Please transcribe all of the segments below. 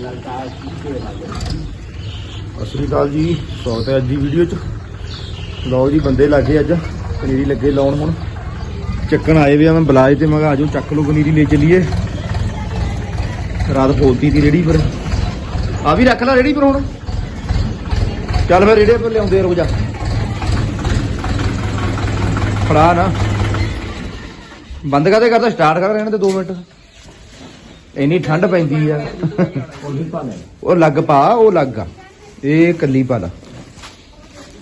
ਸਤਿ ਸ਼੍ਰੀ ਅਕਾਲ ਜੀ ਸਵਾਗਤ ਹੈ ਅੱਜ ਦੀ ਵੀਡੀਓ 'ਚ। ਲਓ ਜੀ ਬੰਦੇ ਲੱਗੇ ਅੱਜ ਪਨੀਰੀ ਲੱਗੇ ਲਾਉਣ ਹੁਣ ਚੱਕਣ ਆਏ ਵੀ ਆ ਮੈਂ ਬੁਲਾਏ ਤੇ ਮੈਂ ਕਿਹਾ ਆਜੋ ਚੱਕ ਲਓ ਪਨੀਰੀ ਲੈ ਚੱਲੀਏ। ਰਾਤ ਖੋਲਤੀ ਤੀ ਰੇੜੀ ਪਰ। ਆ ਵੀ ਰੱਖ ਲੈ ਰੇੜੀ ਪਰ ਹੁਣ। ਚੱਲ ਫਿਰ ਰੇੜੇ ਪਰ ਲਿਆਉਂਦੇ ਆ, ਰੁਕ ਜਾ। ਫੜਾ ਨਾ। ਬੰਦ ਕਰਦੇ ਕਰਦਾ? ਸਟਾਰਟ ਕਰ ਰਹਿਣ ਦੇ 2 ਮਿੰਟ। ਇੰਨੀ ਠੰਡ ਪੈਂਦੀ ਆ। ਉਹ ਲੱਗ ਪਾ ਉਹ ਲੱਗ ਆ। ਇਹ ਕੱਲੀ ਪਾ ਲਾ।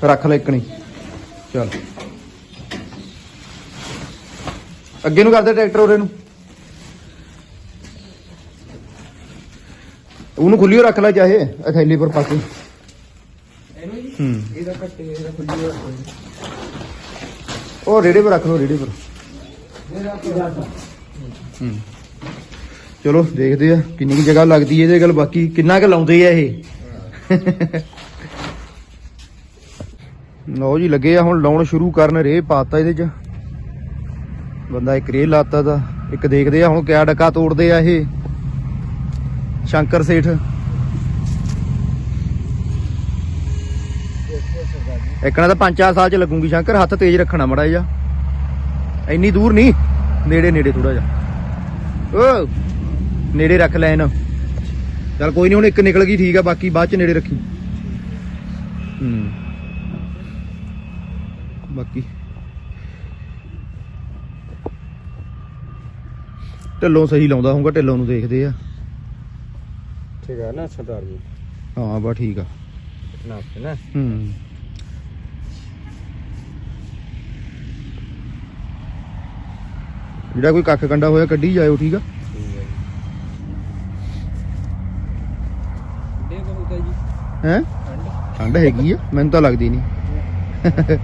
ਰੱਖ ਲੈ ਇਕਣੀ ਚੱਲ। ਅੱਗੇ ਨੂੰ ਕਰਦੇ ਟਰੈਕਟਰ ਉਹਰੇ ਨੂੰ। ਉਹਨੂੰ ਖੁੱਲੀ ਓ ਰੱਖ ਲੈ ਚਾਹੇ ਇਹ ਥੈਲੀ ਪਰ ਪਾ ਕੇ। ਹੂੰ। ਇਹਦਾ ਕੱਟੇ ਇਹਦਾ ਖੁੱਲੀ ਹੋਇਆ ਉਹ ਰੇੜੇ ਪਰ ਰੱਖ ਲਓ ਰੇੜੇ ਪਰ। ਹੂੰ। ਚਲੋ, ਦੇਖਦੇ ਆ ਕਿੰਨੀ ਕੁ ਜਗ੍ਹਾ ਲੱਗਦੀ ਹੈ ਇਹਦੇ ਗੱਲ, ਬਾਕੀ ਕਿੰਨਾ ਕੁ ਲਾਉਂਦੇ ਆ ਇਹ। ਲਓ ਜੀ, ਲੱਗੇ ਆ ਹੁਣ, ਲਾਉਣ ਸ਼ੁਰੂ ਕਰਨ ਰੇ ਪਾਤਾ ਇਹਦੇ ਚ। ਬੰਦਾ ਇੱਕ ਰੇ ਲਾਤਾ ਦਾ, ਇੱਕ ਦੇਖਦੇ ਆ ਹੁਣ ਕਿਆ ਡੱਕਾ ਤੋੜਦੇ ਆ ਇਹ। ਸ਼ੰਕਰ ਸੇਠ। ਇੱਕਣਾ ਤਾਂ 5-4 ਸਾਲ ਚ ਲੱਗੂਗੀ ਸ਼ੰਕਰ, ਹੱਥ ਤੇਜ਼ ਰੱਖਣਾ ਮੜਾ ਜਾ ਇੰਨੀ ਦੂਰ ਨਹੀਂ, ਨੇੜੇ ਨੇੜੇ ਥੋੜਾ ਜਾ ਓ! ਨੇੜੇ ਰੱਖ ਲੈਣ। ਚੱਲ ਕੋਈ ਨਹੀਂ ਹੁਣ ਇੱਕ ਨਿਕਲ ਗਈ ਠੀਕ ਆ ਬਾਕੀ ਬਾਅਦ ਚ ਨੇੜੇ ਰੱਖੀ। ਹੂੰ। ਬਾਕੀ। ਢਿੱਲੋਂ ਸਹੀ ਲਾਉਂਦਾ ਹੋਊਗਾ ਢਿੱਲੋਂ ਨੂੰ ਦੇਖਦੇ ਆ। ਠੀਕ ਹੈ ਨਾ ਸਰਦਾਰ ਜੀ। ਹਾਂ ਬਾ ਠੀਕ ਆ। ਨਾ ਨਾ। ਹੂੰ। ਜਿਹੜਾ ਕੋਈ ਕੱਖ ਕੰਡਾ ਹੋਇਆ ਕੱਢੀ ਜਾਇਓ ਠੀਕ ਆ ਠੀਕ ਹੈ ਜੀ ਦੇ ਕਰੂਗਾ ਜੀ ਠੰਡ ਹੈਗੀ ਆ ਮੈਨੂੰ ਤਾਂ ਲੱਗਦੀ ਨਹੀਂ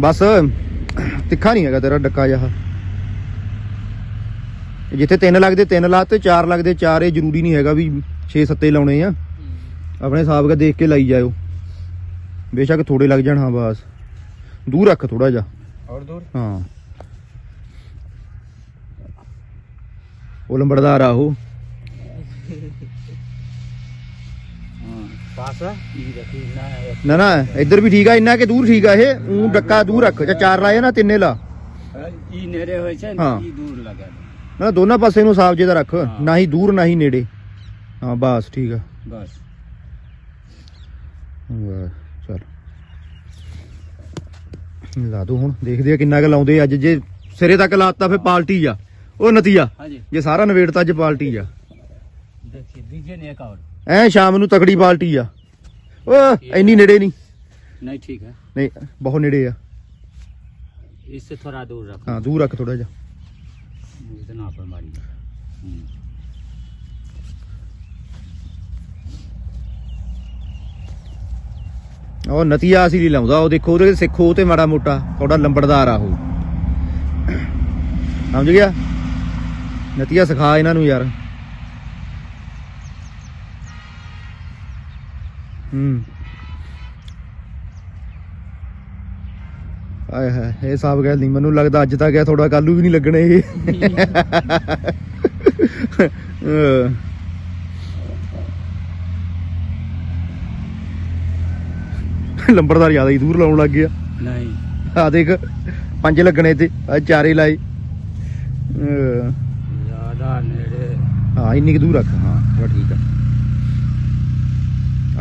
ਬਸ ਤਿੱਖਾ ਨਹੀਂ ਹੈਗਾ ਤੇਰਾ ਡੱਕਾ ਜਹਾ। ਜਿੱਥੇ ਤਿੰਨ ਲੱਗਦੇ ਤਿੰਨ ਲਾਤੇ ਚਾਰ ਲੱਗਦੇ ਚਾਰ ਇਹ ਜ਼ਰੂਰੀ ਨਹੀਂ ਹੈਗਾ ਵੀ 6-7 ਲਾਉਣੇ ਆ। ਆਪਣੇ ਹਿਸਾਬ ਦਾ ਦੇਖ ਕੇ ਲਾਈ ਜਾਇਓ। ਬੇਸ਼ੱਕ ਥੋੜੇ ਲੱਗ ਜਾਣ ਹਾਂ ਬਸ। ਦੂਰ ਰੱਖ ਥੋੜਾ ਜਾ ਔਰ ਦੂਰ? ਹਾਂ। ਉਹ ਲੰਬੜਦਾਰ ਆਹੋ ਨਾ ਨਾ ਇੱਧਰ ਵੀ ਠੀਕ ਆ ਇੰਨਾ ਕਿ ਦੂਰ ਠੀਕ ਆ ਇਹ। ਊਂ ਡੱਕਾ ਦੂਰ ਰੱਖ ਜਾਂ ਚਾਰ ਲਾਏ ਨਾ ਤਿੰਨੇ ਲਾ। ઈ નેરે હોય છે ને હા. ઈ ਨਾ ਦੋਨਾਂ ਪਾਸੇ ਨੂੰ ਸਾਫ਼ ਜਿਹਦਾ ਰੱਖ ਨਾ ਹੀ ਦੂਰ ਨਾ ਹੀ ਨੇੜੇ। ਹਾਂ ਬਸ ਠੀਕ ਆ। બસ ਵਾਹ, ਲਾ ਦੋ ਹੁਣ ਦੇਖਦੇ ਆ ਕਿੰਨਾ ਕੁ ਲਾਉਂਦੇ ਅੱਜ ਜੇ ਸਿਰੇ ਤੱਕ ਲਾਤਾ ਫੇ ਪਾਲਟੀ ਆ। ਉਹ ਨਤੀਆ ਜੇ ਸਾਰਾ ਨਵੇੜਤਾ ਅੱਜ ਪਾਲਟੀ ਆ। દેખી બીજે ને એક ਐ ਸ਼ਾਮ ਨੂੰ ਤਕੜੀ ਪਾਲਟੀ ਆ ਓ ਇੰਨੀ ਨੇੜੇ ਨਹੀਂ नहीं ठीक है ਨਹੀਂ ਬਹੁਤ ਨੇੜੇ ਆ इससे थोड़ा दूर रखो ਹਾਂ ਦੂਰ ਰੱਖ ਥੋੜਾ ਜਿਹਾ इतना पर मारी हम्म। ਉਹ ਨਤੀਆ ਅਸੀਂ ਨਹੀਂ ਲਾਉਂਦਾ ਉਹ ਦੇਖੋ ਉਹਦੇ ਸਿੱਖੋ ਤੇ ਮਾੜਾ ਮੋਟਾ ਥੋੜਾ ਲੰਬੜਦਾਰ ਆ ਉਹ ਸਮਝ ਗਿਆ ਨਤੀਆ ਸਿਖਾ ਇਹਨਾਂ ਨੂੰ ਯਾਰ ਹੂੰ। ਆਏ ਹੈ ਇਹ ਸਾਬ ਗੱਲ ਨਹੀਂ ਮੈਨੂੰ ਲੱਗਦਾ ਅੱਜ ਤੱਕ ਇਹ ਥੋੜਾ ਕਾਲੂ ਵੀ ਨਹੀਂ ਲੱਗਣੇ ਲੰਬੜਦਾਰ ਦੂਰ ਲਾਉਣ ਲੱਗ ਗਿਆ। ਪੰਜ ਲੱਗਣੇ ਚਾਰੇ ਲਾਏ।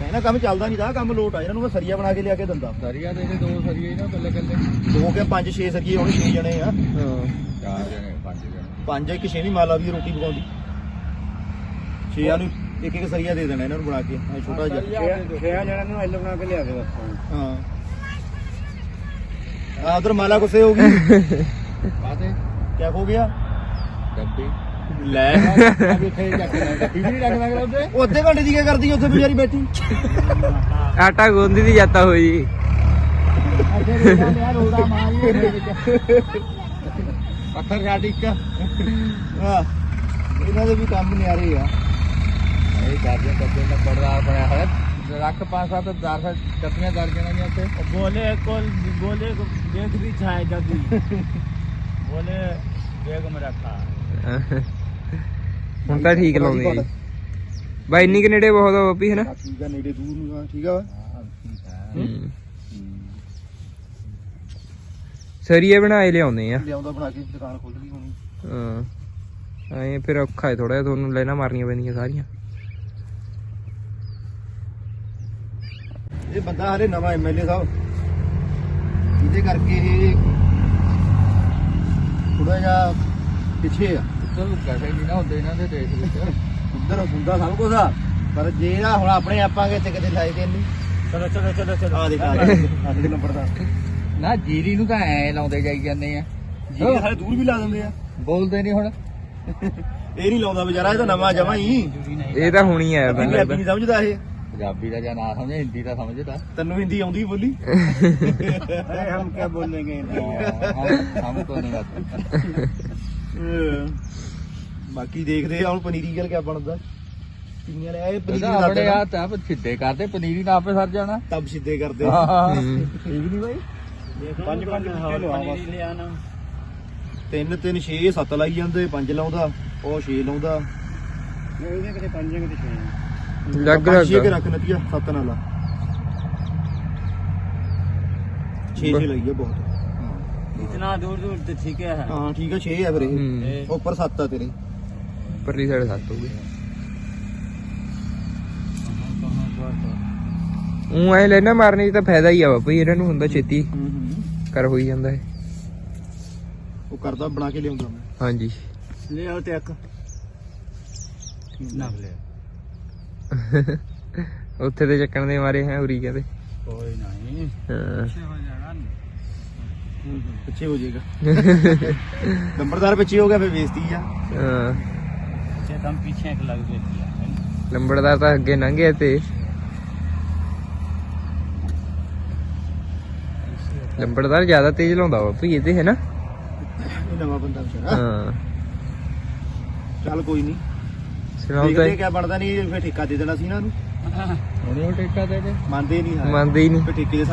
ਕਹਿੰਦਾ ਕੰਮ ਚੱਲਦਾ ਨਹੀਂ ਦਾ ਕੰਮ ਲੋਟ ਆ ਇਹਨਾਂ ਨੂੰ ਮੈਂ ਸਰੀਆ ਬਣਾ ਕੇ ਲਿਆ ਕੇ ਦਿੰਦਾ। ਦਰਿਆ ਦੇ ਦੋ ਸਰੀਏ ਨਾ ਕੱਲੇ ਕੱਲੇ ਦੋ ਕੇ ਪੰਜ ਛੇ ਸਰੀਏ ਹੋਣੇ ਛੇ ਜਣੇ ਆ। ਹਾਂ। ਚਾਰ ਜਣੇ ਪੰਜ ਜਣੇ। ਪੰਜ ਇੱਕ ਛੇਵੀਂ ਮਾਲਾ ਵੀ ਰੋਟੀ ਪਕਾਉਂਦੀ। ਛੇਆਂ ਨੂੰ ਇੱਕ ਇੱਕ ਸਰੀਆ ਦੇ ਦੇਣਾ ਇਹਨਾਂ ਨੂੰ ਬਣਾ ਕੇ ਐ ਛੋਟਾ ਜਿਹਾ। ਛੇਆ ਜਣਾਂ ਨੂੰ ਐਲ ਬਣਾ ਕੇ ਲਿਆ ਕੇ ਦੱਸੋ। ਹਾਂ। ਆ ਉਧਰ ਮਾਲਾ ਗੁੱਸੇ ਹੋ ਗਈ। ਬਾਤੇ ਕਿਆ ਹੋ ਗਿਆ? ਡੱਬੀ। ਲੈ। ਉਹ ਆਟਾ ਗੁੰਦੀ ਦੀ ਜਾਤਾ ਹੋਈ ਪੱਥਰ ਗਾਡੀ ਇੱਕ। ਇਹਨਾਂ ਦੇ ਵੀ ਕੰਮ ਨਹੀਂ ਆ। ਰਹੀ ਆ ਇਹ ਕਰਦੇ ਕਰਦੇ ਦਾ ਪੜਦਾਰ ਬਣਿਆ ਹੋਇਆ। ਰੱਖ ਪਾਸਾ ਤੇ ਦਰ ਡੱਬੀਆਂ ਦਰ ਜਣਾ ਨਹੀਂ ਉੱਥੇ। ਬੋਲੇ ਕੋਲ ਬੋਲੇ ਦੇਖ ਵੀ ਛਾਏ ਡੱਬੀ ਬੋਲੇ ਦੇਖ ਮੈਂ ਰੱਖਾ ਹੁਣ ਤਾਂ ਠੀਕ ਲਾਉਂਦੇ ਆ ਜੀ। ਬਾਈ ਇੰਨੀ ਕਿ ਨੇੜੇ ਬਹੁਤ ਆ ਬੱਪੀ ਹੈ ਨਾ? ਠੀਕ ਆ ਨੇੜੇ ਦੂਰ ਨੂੰ ਆ ਠੀਕ ਆ? ਵਾ ਹੂੰ। ਸਰੀਏ ਬਣਾਏ ਲਿਆਉਂਦੇ ਆ। ਲਿਆਉਂਦਾ ਬਣਾ ਕੇ ਦੁਕਾਨ ਖੋਲ ਲਈ ਹੋਣੀ। ਹਾਂ। ਐਂ ਫਿਰ ਔਖਾ ਹੈ ਥੋੜਾ ਜਿਹਾ ਤੁਹਾਨੂੰ ਲੈਣਾ ਮਾਰਨੀਆਂ ਪੈਂਦੀਆਂ ਸਾਰੀਆਂ। ਇਹ ਬੰਦਾ ਹਰੇ ਨਵਾਂ ਐਮਐਲਏ ਸਾਹਿਬ। ਇਹਦੇ ਕਰਕੇ ਇਹ ਥੋੜਾ ਜਿਹਾ ਪਿੱਛੇ ਆ। ਉੱਧਰ ਲੁੱਕਾ ਸਹੀ ਨਹੀਂ ਨਾ ਹੁੰਦੇ ਇਹਨਾਂ ਦੇ ਦੇਸ਼ ਵਿੱਚ। ਉੱਧਰ ਹੁੰਦਾ ਸਭ ਕੁਝ ਆ। ਪਰ ਜੇ ਨਾ ਹੁਣ ਆਪਣੇ ਆਪਾਂਗੇ ਤੇ ਕਿਤੇ ਲਾਈ ਦੇ ਨਹੀਂ। ਚਲੋ ਚਲੋ ਚਲੋ ਆ ਦੇਖ ਆ ਸਾਡੇ ਨੰਬਰ ਦਾ। ਨਾ ਜੀਰੀ ਨੂੰ ਤਾਂ ਐ ਲਾਉਂਦੇ ਜਾਈ ਜਾਂਦੇ ਆ। ਜੀਰੀ ਸਾਰੇ ਦੂਰ ਵੀ ਲਾ ਦਿੰਦੇ ਆ। ਬੋਲਦੇ ਨਹੀਂ ਹੁਣ। ਇਹ ਨਹੀਂ ਲਾਉਂਦਾ ਵਿਚਾਰਾ ਇਹ ਤਾਂ ਨਵਾਂ ਜਮਾ ਹੀ। ਇਹ ਤਾਂ ਹੁਣੀ ਆਇਆ ਬੰਦਾ ਨਹੀਂ ਸਮਝਦਾ ਇਹ। ਪੰਜਾਬੀ ਦਾ ਜਾਂ ਨਾ ਸਮਝੇ ਹਿੰਦੀ ਦਾ ਸਮਝਦਾ। ਤੈਨੂੰ ਹਿੰਦੀ ਆਉਂਦੀ ਬੋਲੀ? ਅਰੇ ਹਮ ਕੀ ਬੋਲेंगे ਹਮ ਹਮ ਨਹੀਂ ਆਤਾ ਬਾਕੀ ਦੇਖਦੇ ਆ ਹੁਣ ਪਨੀਰੀ ਗੱਲ ਕਿਆ ਬਣਦਾ ਪਨੀਰੀ ਲੈ ਇਹ ਪਨੀਰੀ ਨਾਲ ਕਰਦੇ ਆਪੇ ਸਰ ਜਾਣਾ। ਤਬ ਸਿੱਧੇ ਕਰਦੇ। ਠੀਕ ਨਹੀਂ ਬਾਈ? ਪੰਜ ਪੰਜ ਬੂਟੇ ਲਵਾਵਾ ਤਿੰਨ ਤਿੰਨ 6 7 ਲਾਈ ਜਾਂਦੇ ਪੰਜ ਲਾਉਂਦਾ ਉਹ 6 ਲਾਉਂਦਾ। ਇਹਦੇ ਨਾਲ ਬਹੁਤ। इतना दूर दूर तो ठीक है ਹਾਂ ਠੀਕ ਆ 6 ਆ ਫਿਰ ਇਹ ਹੂੰ ਉੱਪਰ 7 ਆ ਤੇਰੇ ਪਰਲੀ ਸਾਈਡ ਸੱਤ ਹੋ ਗਏ ਉਹ ਐ ਲੈਣਾ ਮਾਰਨੇ ਦੀ ਤਾਂ ਫਾਇਦਾ ਹੀ ਆ ਬਾਪੂ ਜੀ, ਇਹਨਾਂ ਨੂੰ ਹੁੰਦਾ ਛੇਤੀ ਕਰ ਹੋਈ ਜਾਂਦਾ ਹੈ ਉਹ ਕਰਦਾ ਬਣਾ ਕੇ ਲਿਆਉਂਦਾ ਮੈਂ ਹਾਂਜੀ ले आओ तो एक ना ले ਉੱਥੇ ਤੇ ਚੱਕਣ ਦੇ ਮਾਰੇ ਹੈ ਉਰੀ ਕਹਿੰਦੇ कोई नहीं ਹਾਂ हो जाएगा ਪਿੱਛੇ ਹੋ ਜਾਏਗਾ। ਤਾਂ ਅੱਗੇ ਲੰਘਿਆ ਤੇ। ਲੰਬੜਦਾਰ ਜ਼ਿਆਦਾ ਤੇਜ਼ ਲਾਉਂਦਾ ਵਾ ਭਈ ਇਹਦੇ ਹੈ ਨਾ? ਇਹ ਨਵਾਂ ਬੰਦਾ ਵਿਚਾਰਾ। ਹਾਂ। ਚੱਲ ਕੋਈ ਨਹੀਂ ਸੁਣਾਉਂਦਾ ਇਹ ਕਿਆ ਬਣਦਾ ਨਹੀਂ ਫੇ ਠੇਕਾ ਦੇ ਦੇਣਾ ਸੀ ਇਹਨਾਂ ਨੂੰ। ਉਹ ਠੇਕਾ ਦੇ ਕੇ। ਮੰਨਦੇ ਨਹੀਂ ਮੰਨਦੇ ਹੀ ਠੇਕੇ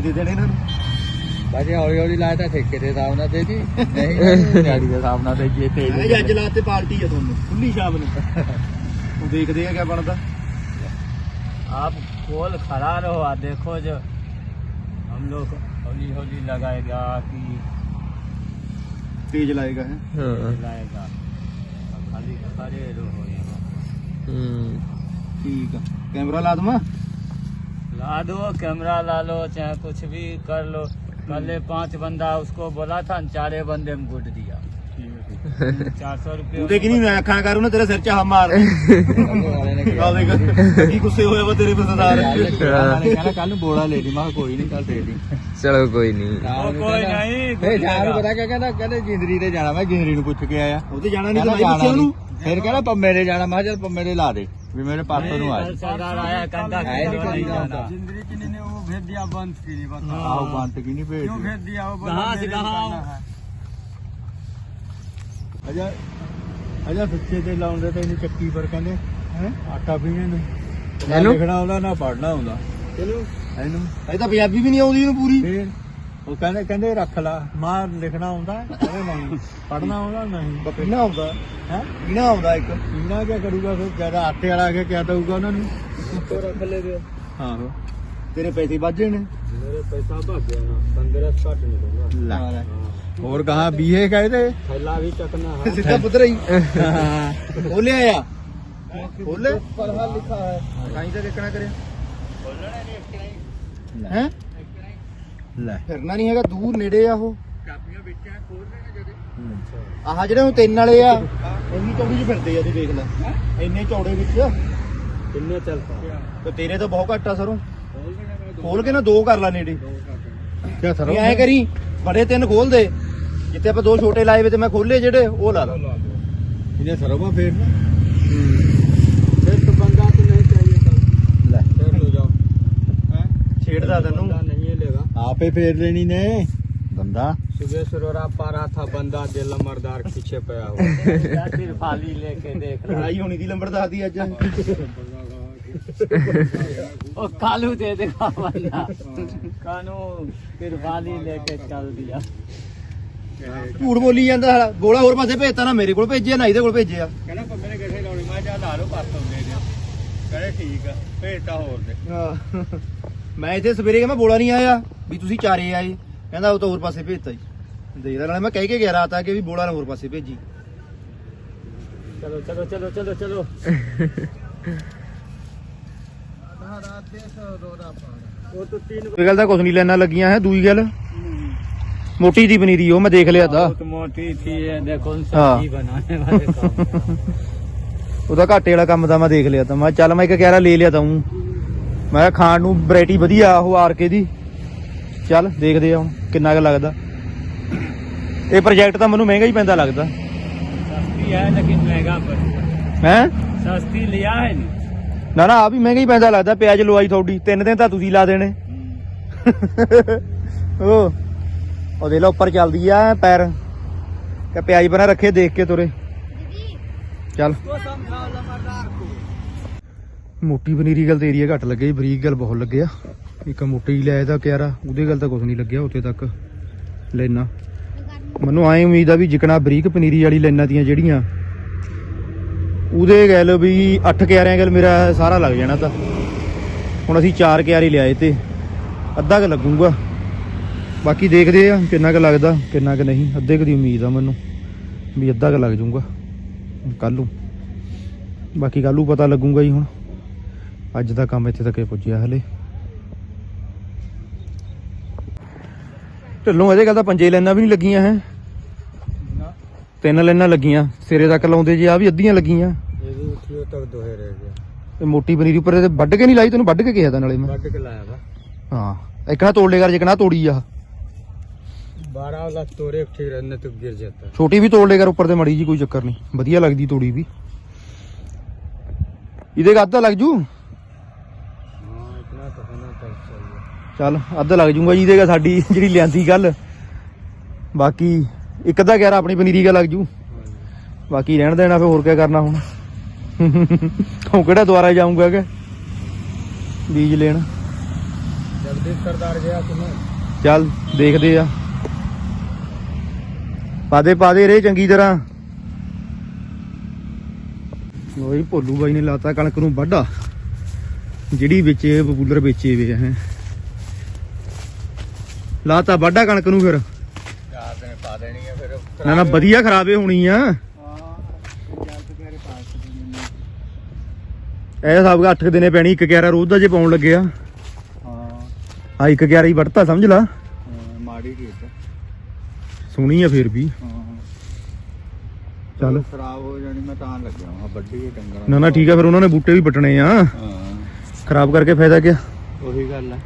ਦੇ ਦੇਣੇ ਬਾਜੇ ਹੌਲੀ ਹੌਲੀ ਲਾਇਆ ਤਾਂ ਠੇਕੇ ਦੇ ਹਿਸਾਬ ਨਾਲ ਦੇ ਦੀ ਨਹੀਂ ਦਿਹਾੜੀ ਦੇ ਹਿਸਾਬ ਨਾਲ ਦੇ ਜੀ ਤੇ ਇਹ ਜੱਜ ਲਾਤੇ ਪਾਰਟੀ ਆ ਤੁਹਾਨੂੰ ਖੁੱਲੀ ਸ਼ਾਮ ਨੂੰ ਉਹ ਦੇਖਦੇ ਆ ਕਿਆ ਬਣਦਾ आप पोल खड़ा रहो और देखो जो हम लोग होली होली लगाएगा कि ਤੇਜ ਲਾਏਗਾ ਹੈ ਹਾਂ लाएगा अब खाली खड़े रहो यहाँ ਹੂੰ ਠੀਕ ਆ ਕੈਮਰਾ ਲਾ ਦਵਾਂ ला दो कैमरा ला लो चाहे कुछ भी कर लो कल पांच बंदा उसको बोला था चारे बंदे में गुट दिया चार सौ रुपये ਉਹਦੇ ਕਿ ਨਹੀਂ ਅੱਖਾਂ ਕਰ ਉਹਨੇ ਤੇਰੇ ਸਿਰ 'ਚ ਹਮ ਮਾਰ ਵਾਲੇ ਨੇ ਆ ਦੇਖ ਕੀ ਗੁੱਸੇ ਹੋਇਆ ਵਾ ਤੇਰੇ ਬਸਦਾਰ ਕਹਿੰਦਾ ਕੱਲ ਨੂੰ ਬੋਲਾ ਲੈ ਲਈ ਮੈਂ ਕਿਹਾ ਕੋਈ ਨਹੀਂ ਕੱਲ ਦੇ ਦੀ ਚਲੋ ਕੋਈ ਨਹੀਂ वो कोई नहीं ਫੇ ਜਾਨ ਪਤਾ ਕਿਆ ਕਹਿੰਦਾ ਕਹਿੰਦੇ ਜਿੰਦਰੀ ਤੇ ਜਾਣਾ ਮੈਂ ਜਿੰਦਰੀ ਨੂੰ ਪੁੱਛ ਕੇ ਆਇਆ ਉਹ ਤੇ ਜਾਣਾ ਨਹੀਂ ਕਹਿੰਦਾ ਤਾਂ ਮੈਂ ਜਾਣਾ ਪੁੱਛਿਆ ਉਹਨੂੰ ਨਹੀਂ ਫਿਰ ਕਹਿੰਦਾ ਪੰਮੇ ਦੇ ਜਾਣਾ ਮੈਂ ਕਿਹਾ ਚੱਲ ਪੰਮੇ ਦੇ ਲਾ ਦੇ ਵੀ ਮੇਰੇ ਪਾਸੋਂ ਨੂੰ ਆ कल सरदार आया कंधा है नहीं कभी जाता। जिंदगी की ने वो भेज दिया बंद की नहीं ਆਹੋ ਬੰਟ ਕੀ ਨਹੀਂ ਭੇਜ भेज दिया वो कहाँ से कहाँ ਅਜਾ ਅਜਾ ਪਿੱਛੇ ਤੇ ਲਾਉਂਦੇ ਤੇ ਇਹਨੂੰ ਚੱਕੀ ਪਰ ਕਹਿੰਦੇ ਹੈ ਆਟਾ ਪੀਣੇ ਨੂੰ ਨਾ ਇਹਨੂੰ? ਲਿਖਣਾ ਆਉਂਦਾ ਨਾ ਪੜਨਾ ਆਉਂਦਾ ਚਲੋ ਇਹਨੂੰ ਇਹ ਤਾਂ ਪੰਜਾਬੀ ਵੀ ਨਹੀਂ ਆਉਂਦੀ ਇਹਨੂੰ ਪੂਰੀ ਫਿਰ ਉਹ ਕਹਿੰਦੇ ਕਹਿੰਦੇ ਰੱਖ ਲਾ। ਮਾਂ ਲਿਖਣਾ ਆਉਂਦਾ ਕਹਿੰਦੇ ਨਹੀਂ। ਪੜਨਾ ਆਉਂਦਾ ਨਹੀਂ। ਪੀਣਾ ਆਉਂਦਾ। ਹੈ? ਪੀਣਾ ਆਉਂਦਾ ਇੱਕ। ਪੀਣਾ ਕੀ ਕਰੂਗਾ ਫਿਰ? ਜ਼ਿਆਦਾ ਆਟੇ ਵਾਲਾ ਕੇ ਕਿਆ ਦਊਗਾ ਉਹਨਾਂ ਨੂੰ? ਉੱਤੋਂ ਰੱਖ ਲੈ ਦਿਓ। ਆਹੋ। ਤੇਰੇ ਪੈਸੇ ਵਾਜੇ ਨੇ? ਮੇਰੇ ਪੈਸਾ ਭੱਜ ਗਿਆ ਸੰਗਰਸ ਘੱਟ ਨਿਕਲਦਾ ਹੋਰ ਕਹਾ ਬੀਹੇ ਕਹਦੇ? ਥੈਲਾ ਵੀ ਚੱਕਣਾ ਹੈ। ਸਿੱਧਾ ਪੁੱਤਰ ਹੀ। ਬੋਲੇ ਆ। ਬੋਲੇ ਪੜ੍ਹਾ ਲਿਖਾ ਹੈ। ਕਾਈ ਤੇ ਦੇਖਣਾ ਕਰਿਆ। ਬੋਲਣਾ ਨਹੀਂ ਇੱਕ ਨਹੀਂ ਹੈ? ਲੈ। ਫਿਰਨਾ ਨਹੀਂ ਹੈਗਾ ਦੂਰ ਨੇੜੇ ਆ ਉਹ। ਚਾਬੀਆਂ ਵਿੱਚ ਆ ਖੋਲ ਲੈਣਾ ਜਦੇ ਆਹ ਜਿਹੜੇ ਉਹ ਤਿੰਨ ਵਾਲੇ ਆ ਇੰਨੀ ਚੌੜੀ ਚ ਫਿਰਦੇ ਆ ਤੂੰ ਦੇਖ ਲੈ। ਇੰਨੇ ਚੌੜੇ ਵਿੱਚ। ਕਿੰਨੇ ਚੱਲ ਪਾ। ਤੇ ਤੇਰੇ ਤਾਂ ਬਹੁਤ ਘੱਟ ਆ ਸਰੋਂ। ਖੋਲ ਕੇ ਨਾ ਦੋ ਕਰ ਲਾ ਨੇੜੇ। ਕਿਆ ਸਰੋਂ? ਐ ਕਰੀ ਬੜੇ ਤਿੰਨ ਖੋਲ ਦੇ। ਜਿੱਥੇ ਆਪਾਂ ਦੋ ਛੋਟੇ ਲਾਏ ਵੇ ਤੇ ਮੈਂ ਖੋਲੇ ਜਿਹੜੇ ਉਹ ਲਾ ਲਾ। ਇਹਨੇ ਸਰੋਂ ਫੇਰ ਫਿਰ ਤਾਂ ਬੰਦਾ ਤੇ ਨਹੀਂ ਚਾਹੀਦਾ ਲੈ। ਫਿਰ ਲੋ ਜਾਓ। ਛੇੜਦਾ ਤੈਨੂੰ। बंदा नहीं लेगा ਆਪੇ ਫੇਰ ਲੈਣੀ ਨੇ ਦੰਦਾ सुबह सुरोरा पा रहा था बंदा दे लंबरदार पीछे पे हुआ तिरफाली लेके देख रहा ਲੜਾਈ ਹੋਣੀ ਦੀ ਲੰਬਰ ਦੱਸਦੀ ਅੱਜ ओ कालू दे देगा बंदा कानू तिरफाली लेके चल दिया ਝੂਠ ਬੋਲੀ ਜਾਂਦਾ ਸਾਲਾ ਗੋਲਾ ਹੋਰ ਪਾਸੇ ਭੇਜਤਾ ਨਾ ਮੇਰੇ ਕੋਲ ਭੇਜਿਆ ਨਾ ਇਹਦੇ ਕੋਲ ਭੇਜਿਆ ਕਹਿੰਦਾ ਪੰਮੇ ਨੇ ਕਿੱਥੇ ਲਾਉਣੀ ਮੈਂ ਕਿਹਾ ਲਾ ਲਓ ਪਾਸੋਂ ਦੇ ਦਿਓ ਕਹਿੰਦੇ ਠੀਕ ਆ ਭੇਜਤਾ ਹੋਰ ਦੇ ਮੈਂ ਇੱਥੇ ਸਵੇਰੇ ਮੈਂ ਬੋਲਾ ਨਹੀਂ ਆਇਆ ਵੀ ਤੁਸੀਂ ਚਾਰੇ ਆਏ। ਕਹਿੰਦਾ ਉਹ ਤਾਂ ਹੋਰ ਪਾਸੇ ਭੇਜਤਾ ਜੀ। ਦੇਖਦਾ ਨਾਲੇ ਮੈਂ ਕਹਿ ਕੇ ਗਿਆ ਰਾਤ ਆ ਕਿ ਵੀ ਬੋਲਾ ਨਾ ਹੋਰ ਪਾਸੇ ਭੇਜੀ। ਚਲੋ ਚਲੋ ਚਲੋ ਚਲੋ ਚਲੋ। ਕੋਈ ਗੱਲ ਦਾ ਕੁਝ ਨਹੀਂ ਲੈਣਾ ਲੱਗੀਆਂ ਹੈ ਦੂਈ ਗੱਲ। ਮੋਟੀ ਦੀ ਪਨੀਰੀ ਉਹ ਮੈਂ ਦੇਖ ਲਿਆ ਤਾਂ। ਮੋਟੀ ਸੀ ਇਹ ਦੇਖੋ ਸਬਜ਼ੀ ਬਣਾਉਣੇ ਵਾਲੇ ਕੰਮ। ਉਹਦਾ ਘਾਟੇ ਵਾਲਾ ਕੰਮ ਦਾ ਮੈਂ ਦੇਖ ਲਿਆ ਤਾਂ। ਚੱਲ ਮੈਂ ਇੱਕ ਲੈ ਲਿਆ ਤਾਂ ਮੈਂ ਕਿਹਾ ਖਾਣ ਨੂੰ ਵੈਰਾਈਟੀ ਵਧੀਆ ਉਹ ਆਰਕੇ ਦੀ। ਚੱਲ ਦੇਖਦੇ ਆ ਕਿੰਨਾ ਕੁ ਲੱਗਦਾ। ਇਹ ਪ੍ਰੋਜੈਕਟ ਤਾਂ ਮੈਨੂੰ ਮਹਿੰਗਾ ਹੀ ਪੈਂਦਾ ਲੱਗਦਾ। ਸਸਤੀ ਹੈ ਲੇਕਿਨ ਮਹਿੰਗਾ ਪਰ ਹੈ? ਸਸਤੀ ਲਿਆ ਹੈ ਨਹੀਂ। ਨਾ ਨਾ ਆ ਵੀ ਮਹਿੰਗਾ ਹੀ ਪੈਂਦਾ ਲੱਗਦਾ ਪਿਆਜ ਲਵਾਈ ਤੁਹਾਡੀ। ਤਿੰਨ ਦਿਨ ਤਾਂ ਤੁਸੀਂ ਲਾ ਦੇਣੇ। ਉਹ ਉਹ ਦੇ ਲੋ ਉੱਪਰ ਚੱਲਦੀ ਆ ਪੈਰ। ਕਿ ਪਿਆਜ ਬਣਾ ਰੱਖੇ ਦੇਖ ਕੇ ਤੁਰੇ। ਚੱਲ। ਮੋਟੀ ਪਨੀਰੀ ਗੱਲ ਤੇ ਏਰੀਆ ਘੱਟ ਲੱਗਿਆ ਜੀ ਬਰੀਕ ਗੱਲ ਬਹੁਤ ਲੱਗਿਆ ਇੱਕ ਮੋਟੀ ਲੈ ਲਿਆਇਆ ਕਿਆਰਾ, ਉਹਦੇ ਗੱਲ ਤਾਂ ਕੁਝ ਨਹੀਂ ਲੱਗਿਆ, ਉੱਥੇ ਤੱਕ ਲੈਣਾ ਮੈਨੂੰ ਆਏ ਉਮੀਦ ਆ ਵੀ ਜਿਕਣਾ ਬਰੀਕ ਪਨੀਰੀ ਵਾਲੀ ਲੈਣਾ ਦੀਆਂ ਜਿਹੜੀਆਂ, ਉਹਦੇ ਗੱਲ ਵੀ 8 ਕਿਆਰਿਆਂ ਗੱਲ ਮੇਰਾ ਸਾਰਾ ਲੱਗ ਜਾਣਾ ਤਾਂ। ਹੁਣ ਅਸੀਂ 4 ਕਿਆਰੇ ਲਿਆਏ ਤੇ ਅੱਧਾ ਕ ਲੱਗੂਗਾ। ਬਾਕੀ ਦੇਖਦੇ ਆ ਕਿੰਨਾ ਕ ਲੱਗਦਾ, ਕਿੰਨਾ ਕ ਨਹੀਂ, ਅੱਧੇ ਕ ਦੀ ਉਮੀਦ ਆ ਮੈਨੂੰ ਵੀ ਅੱਧਾ ਕ ਲੱਗ ਜਾਊਗਾ। ਕੱਲ ਨੂੰ। ਬਾਕੀ ਕੱਲ ਨੂੰ ਪਤਾ ਲੱਗੂਗਾ ਜੀ ਹੁਣ। ਅੱਜ ਦਾ ਕੰਮ ਇੱਥੇ ਤੱਕ ਹੀ ਪੁੱਜਿਆ ਹਲੇ। ਢਿੱਲੋਂ ਇਹਦੇ ਗੱਲ ਤਾਂ ਪੰਜੇ ਲੈਣਾ ਵੀ ਨਹੀਂ ਲੱਗੀਆਂ ਹੈ। ਤਿੰਨ ਲੈਣਾ ਲੱਗੀਆਂ ਸਿਰੇ ਤੱਕ ਲਾਉਂਦੇ ਜੀ ਆ ਵੀ ਅੱਧੀਆਂ ਲੱਗੀਆਂ। ਇਹ ਵੀ ਉਠਿਓ ਤੱਕ ਦੋਹੇ ਰਹਿ ਗਿਆ ਤੇ ਮੋਟੀ ਪਨੀਰੀ ਉੱਪਰ ਤੇ ਵੱਢ ਕੇ ਨਹੀਂ ਲਾਈ ਤੈਨੂੰ ਵੱਢ ਕੇ ਕਿਹਾ ਤਾਂ ਨਾਲੇ ਮੈਂ। ਵੱਢ ਕੇ ਲਾਇਆ ਵਾ। ਹਾਂ ਇੱਕ ਨਾ ਤੋੜ ਲੇ ਕਰ ਜਿਕਣਾ ਤੋੜੀ ਆ। 12 ਵਾਲਾ ਤੋਰੇ ਠੀਕ ਰਹਿਣੇ ਤੋਂ ਗਿਰ ਜਾਂਦਾ। ਛੋਟੀ ਵੀ ਤੋੜ ਲੇ ਕਰ ਉੱਪਰ ਤੇ ਮੜੀ ਜੀ ਕੋਈ ਚੱਕਰ ਨਹੀਂ। ਵਧੀਆ ਲੱਗਦੀ ਤੋੜੀ ਵੀ। ਇਹਦੇ ਅੱਧਾ ਲੱਗ ਜੂ ਹਾਂ ਇਤਨਾ ਤਾਂ ਹੋਣਾ ਤਾਂ ਚਾਹੀਏ ਚੱਲ ਅੱਧਾ ਲੱਗ ਜੂਗਾ ਜੀ ਕਾ ਸਾਡੀ ਜਿਹੜੀ ਲਿਆਂਦੀ ਕੱਲ ਬਾਕੀ ਇੱਕ ਅੱਧਾ ਗਿਆਰਾ ਆਪਣੀ ਪਨੀਰੀ ਕਾ ਲੱਗ ਜੂ। ਬਾਕੀ ਰਹਿਣ ਦੇਣਾ ਫੇ ਹੋਰ ਕੀ ਕਰਨਾ ਹੁਣ। ਉਹ ਕਿਹੜਾ ਦੁਆਰਾ ਜਾਊਂਗਾ ਕਿ? ਬੀਜ ਲੈਣ। ਸਰਦਾਰ ਗਿਆ ਚੱਲ ਦੇਖਦੇ ਆ। ਪਾਦੇ ਪਾਦੇ ਰੇ ਚੰਗੀ ਤਰ੍ਹਾਂ। ਲੋਈ ਭੋਲੂ ਬਾਈ ਨੇ ਲਾਤਾ ਕਣਕ ਨੂੰ ਵੱਢਾ। ਜਿਹੜੀ ਵੇਚੇ ਪਪੂਲਰ ਵੇਚੇ ਵੇ ਹੈ। ਲਾਤਾ ਵੱਢਾ ਕਣਕ ਨੂੰ ਫਿਰ। ਚਾਰ ਦਿਨ ਪਾ ਦੇਣੀ ਹੈ ਫਿਰ। ਨਾ ਨਾ ਵਧੀਆ ਖਰਾਬੇ ਹੋਣੀ ਆ। ਇਹ ਦਾ 8 ਦਿਨੇ ਪੈਣੀ ਇੱਕ 11 ਰੋਜ਼ ਦਾ ਜੇ ਪਾਉਣ ਲੱਗਿਆ ਹਾਂ। ਆ ਇੱਕ 11 ਹੀ ਵੱਢਤਾ ਸਮਝ ਲਾ। ਮਾੜੀ ਠੀਕ ਸੋਹਣੀ ਆ ਫਿਰ ਵੀ। ਚੱਲ। ਖਰਾਬ ਹੋ ਜਾਣੀ ਮੈਂ ਤਾਂ ਲੱਗਿਆ ਹਾਂ ਵੱਡੀ ਹੀ ਡੰਗਰਾਂ ਨਾ ਨਾ ਠੀਕ ਆ ਫਿਰ ਉਹਨਾਂ ਨੇ ਬੂਟੇ ਵੀ ਪਟਣੇ ਆ। ਹਾਂ। ਖਰਾਬ ਕਰਕੇ ਫਾਇਦਾ ਕਿਆ? ਉਹੀ ਗੱਲ ਹੈ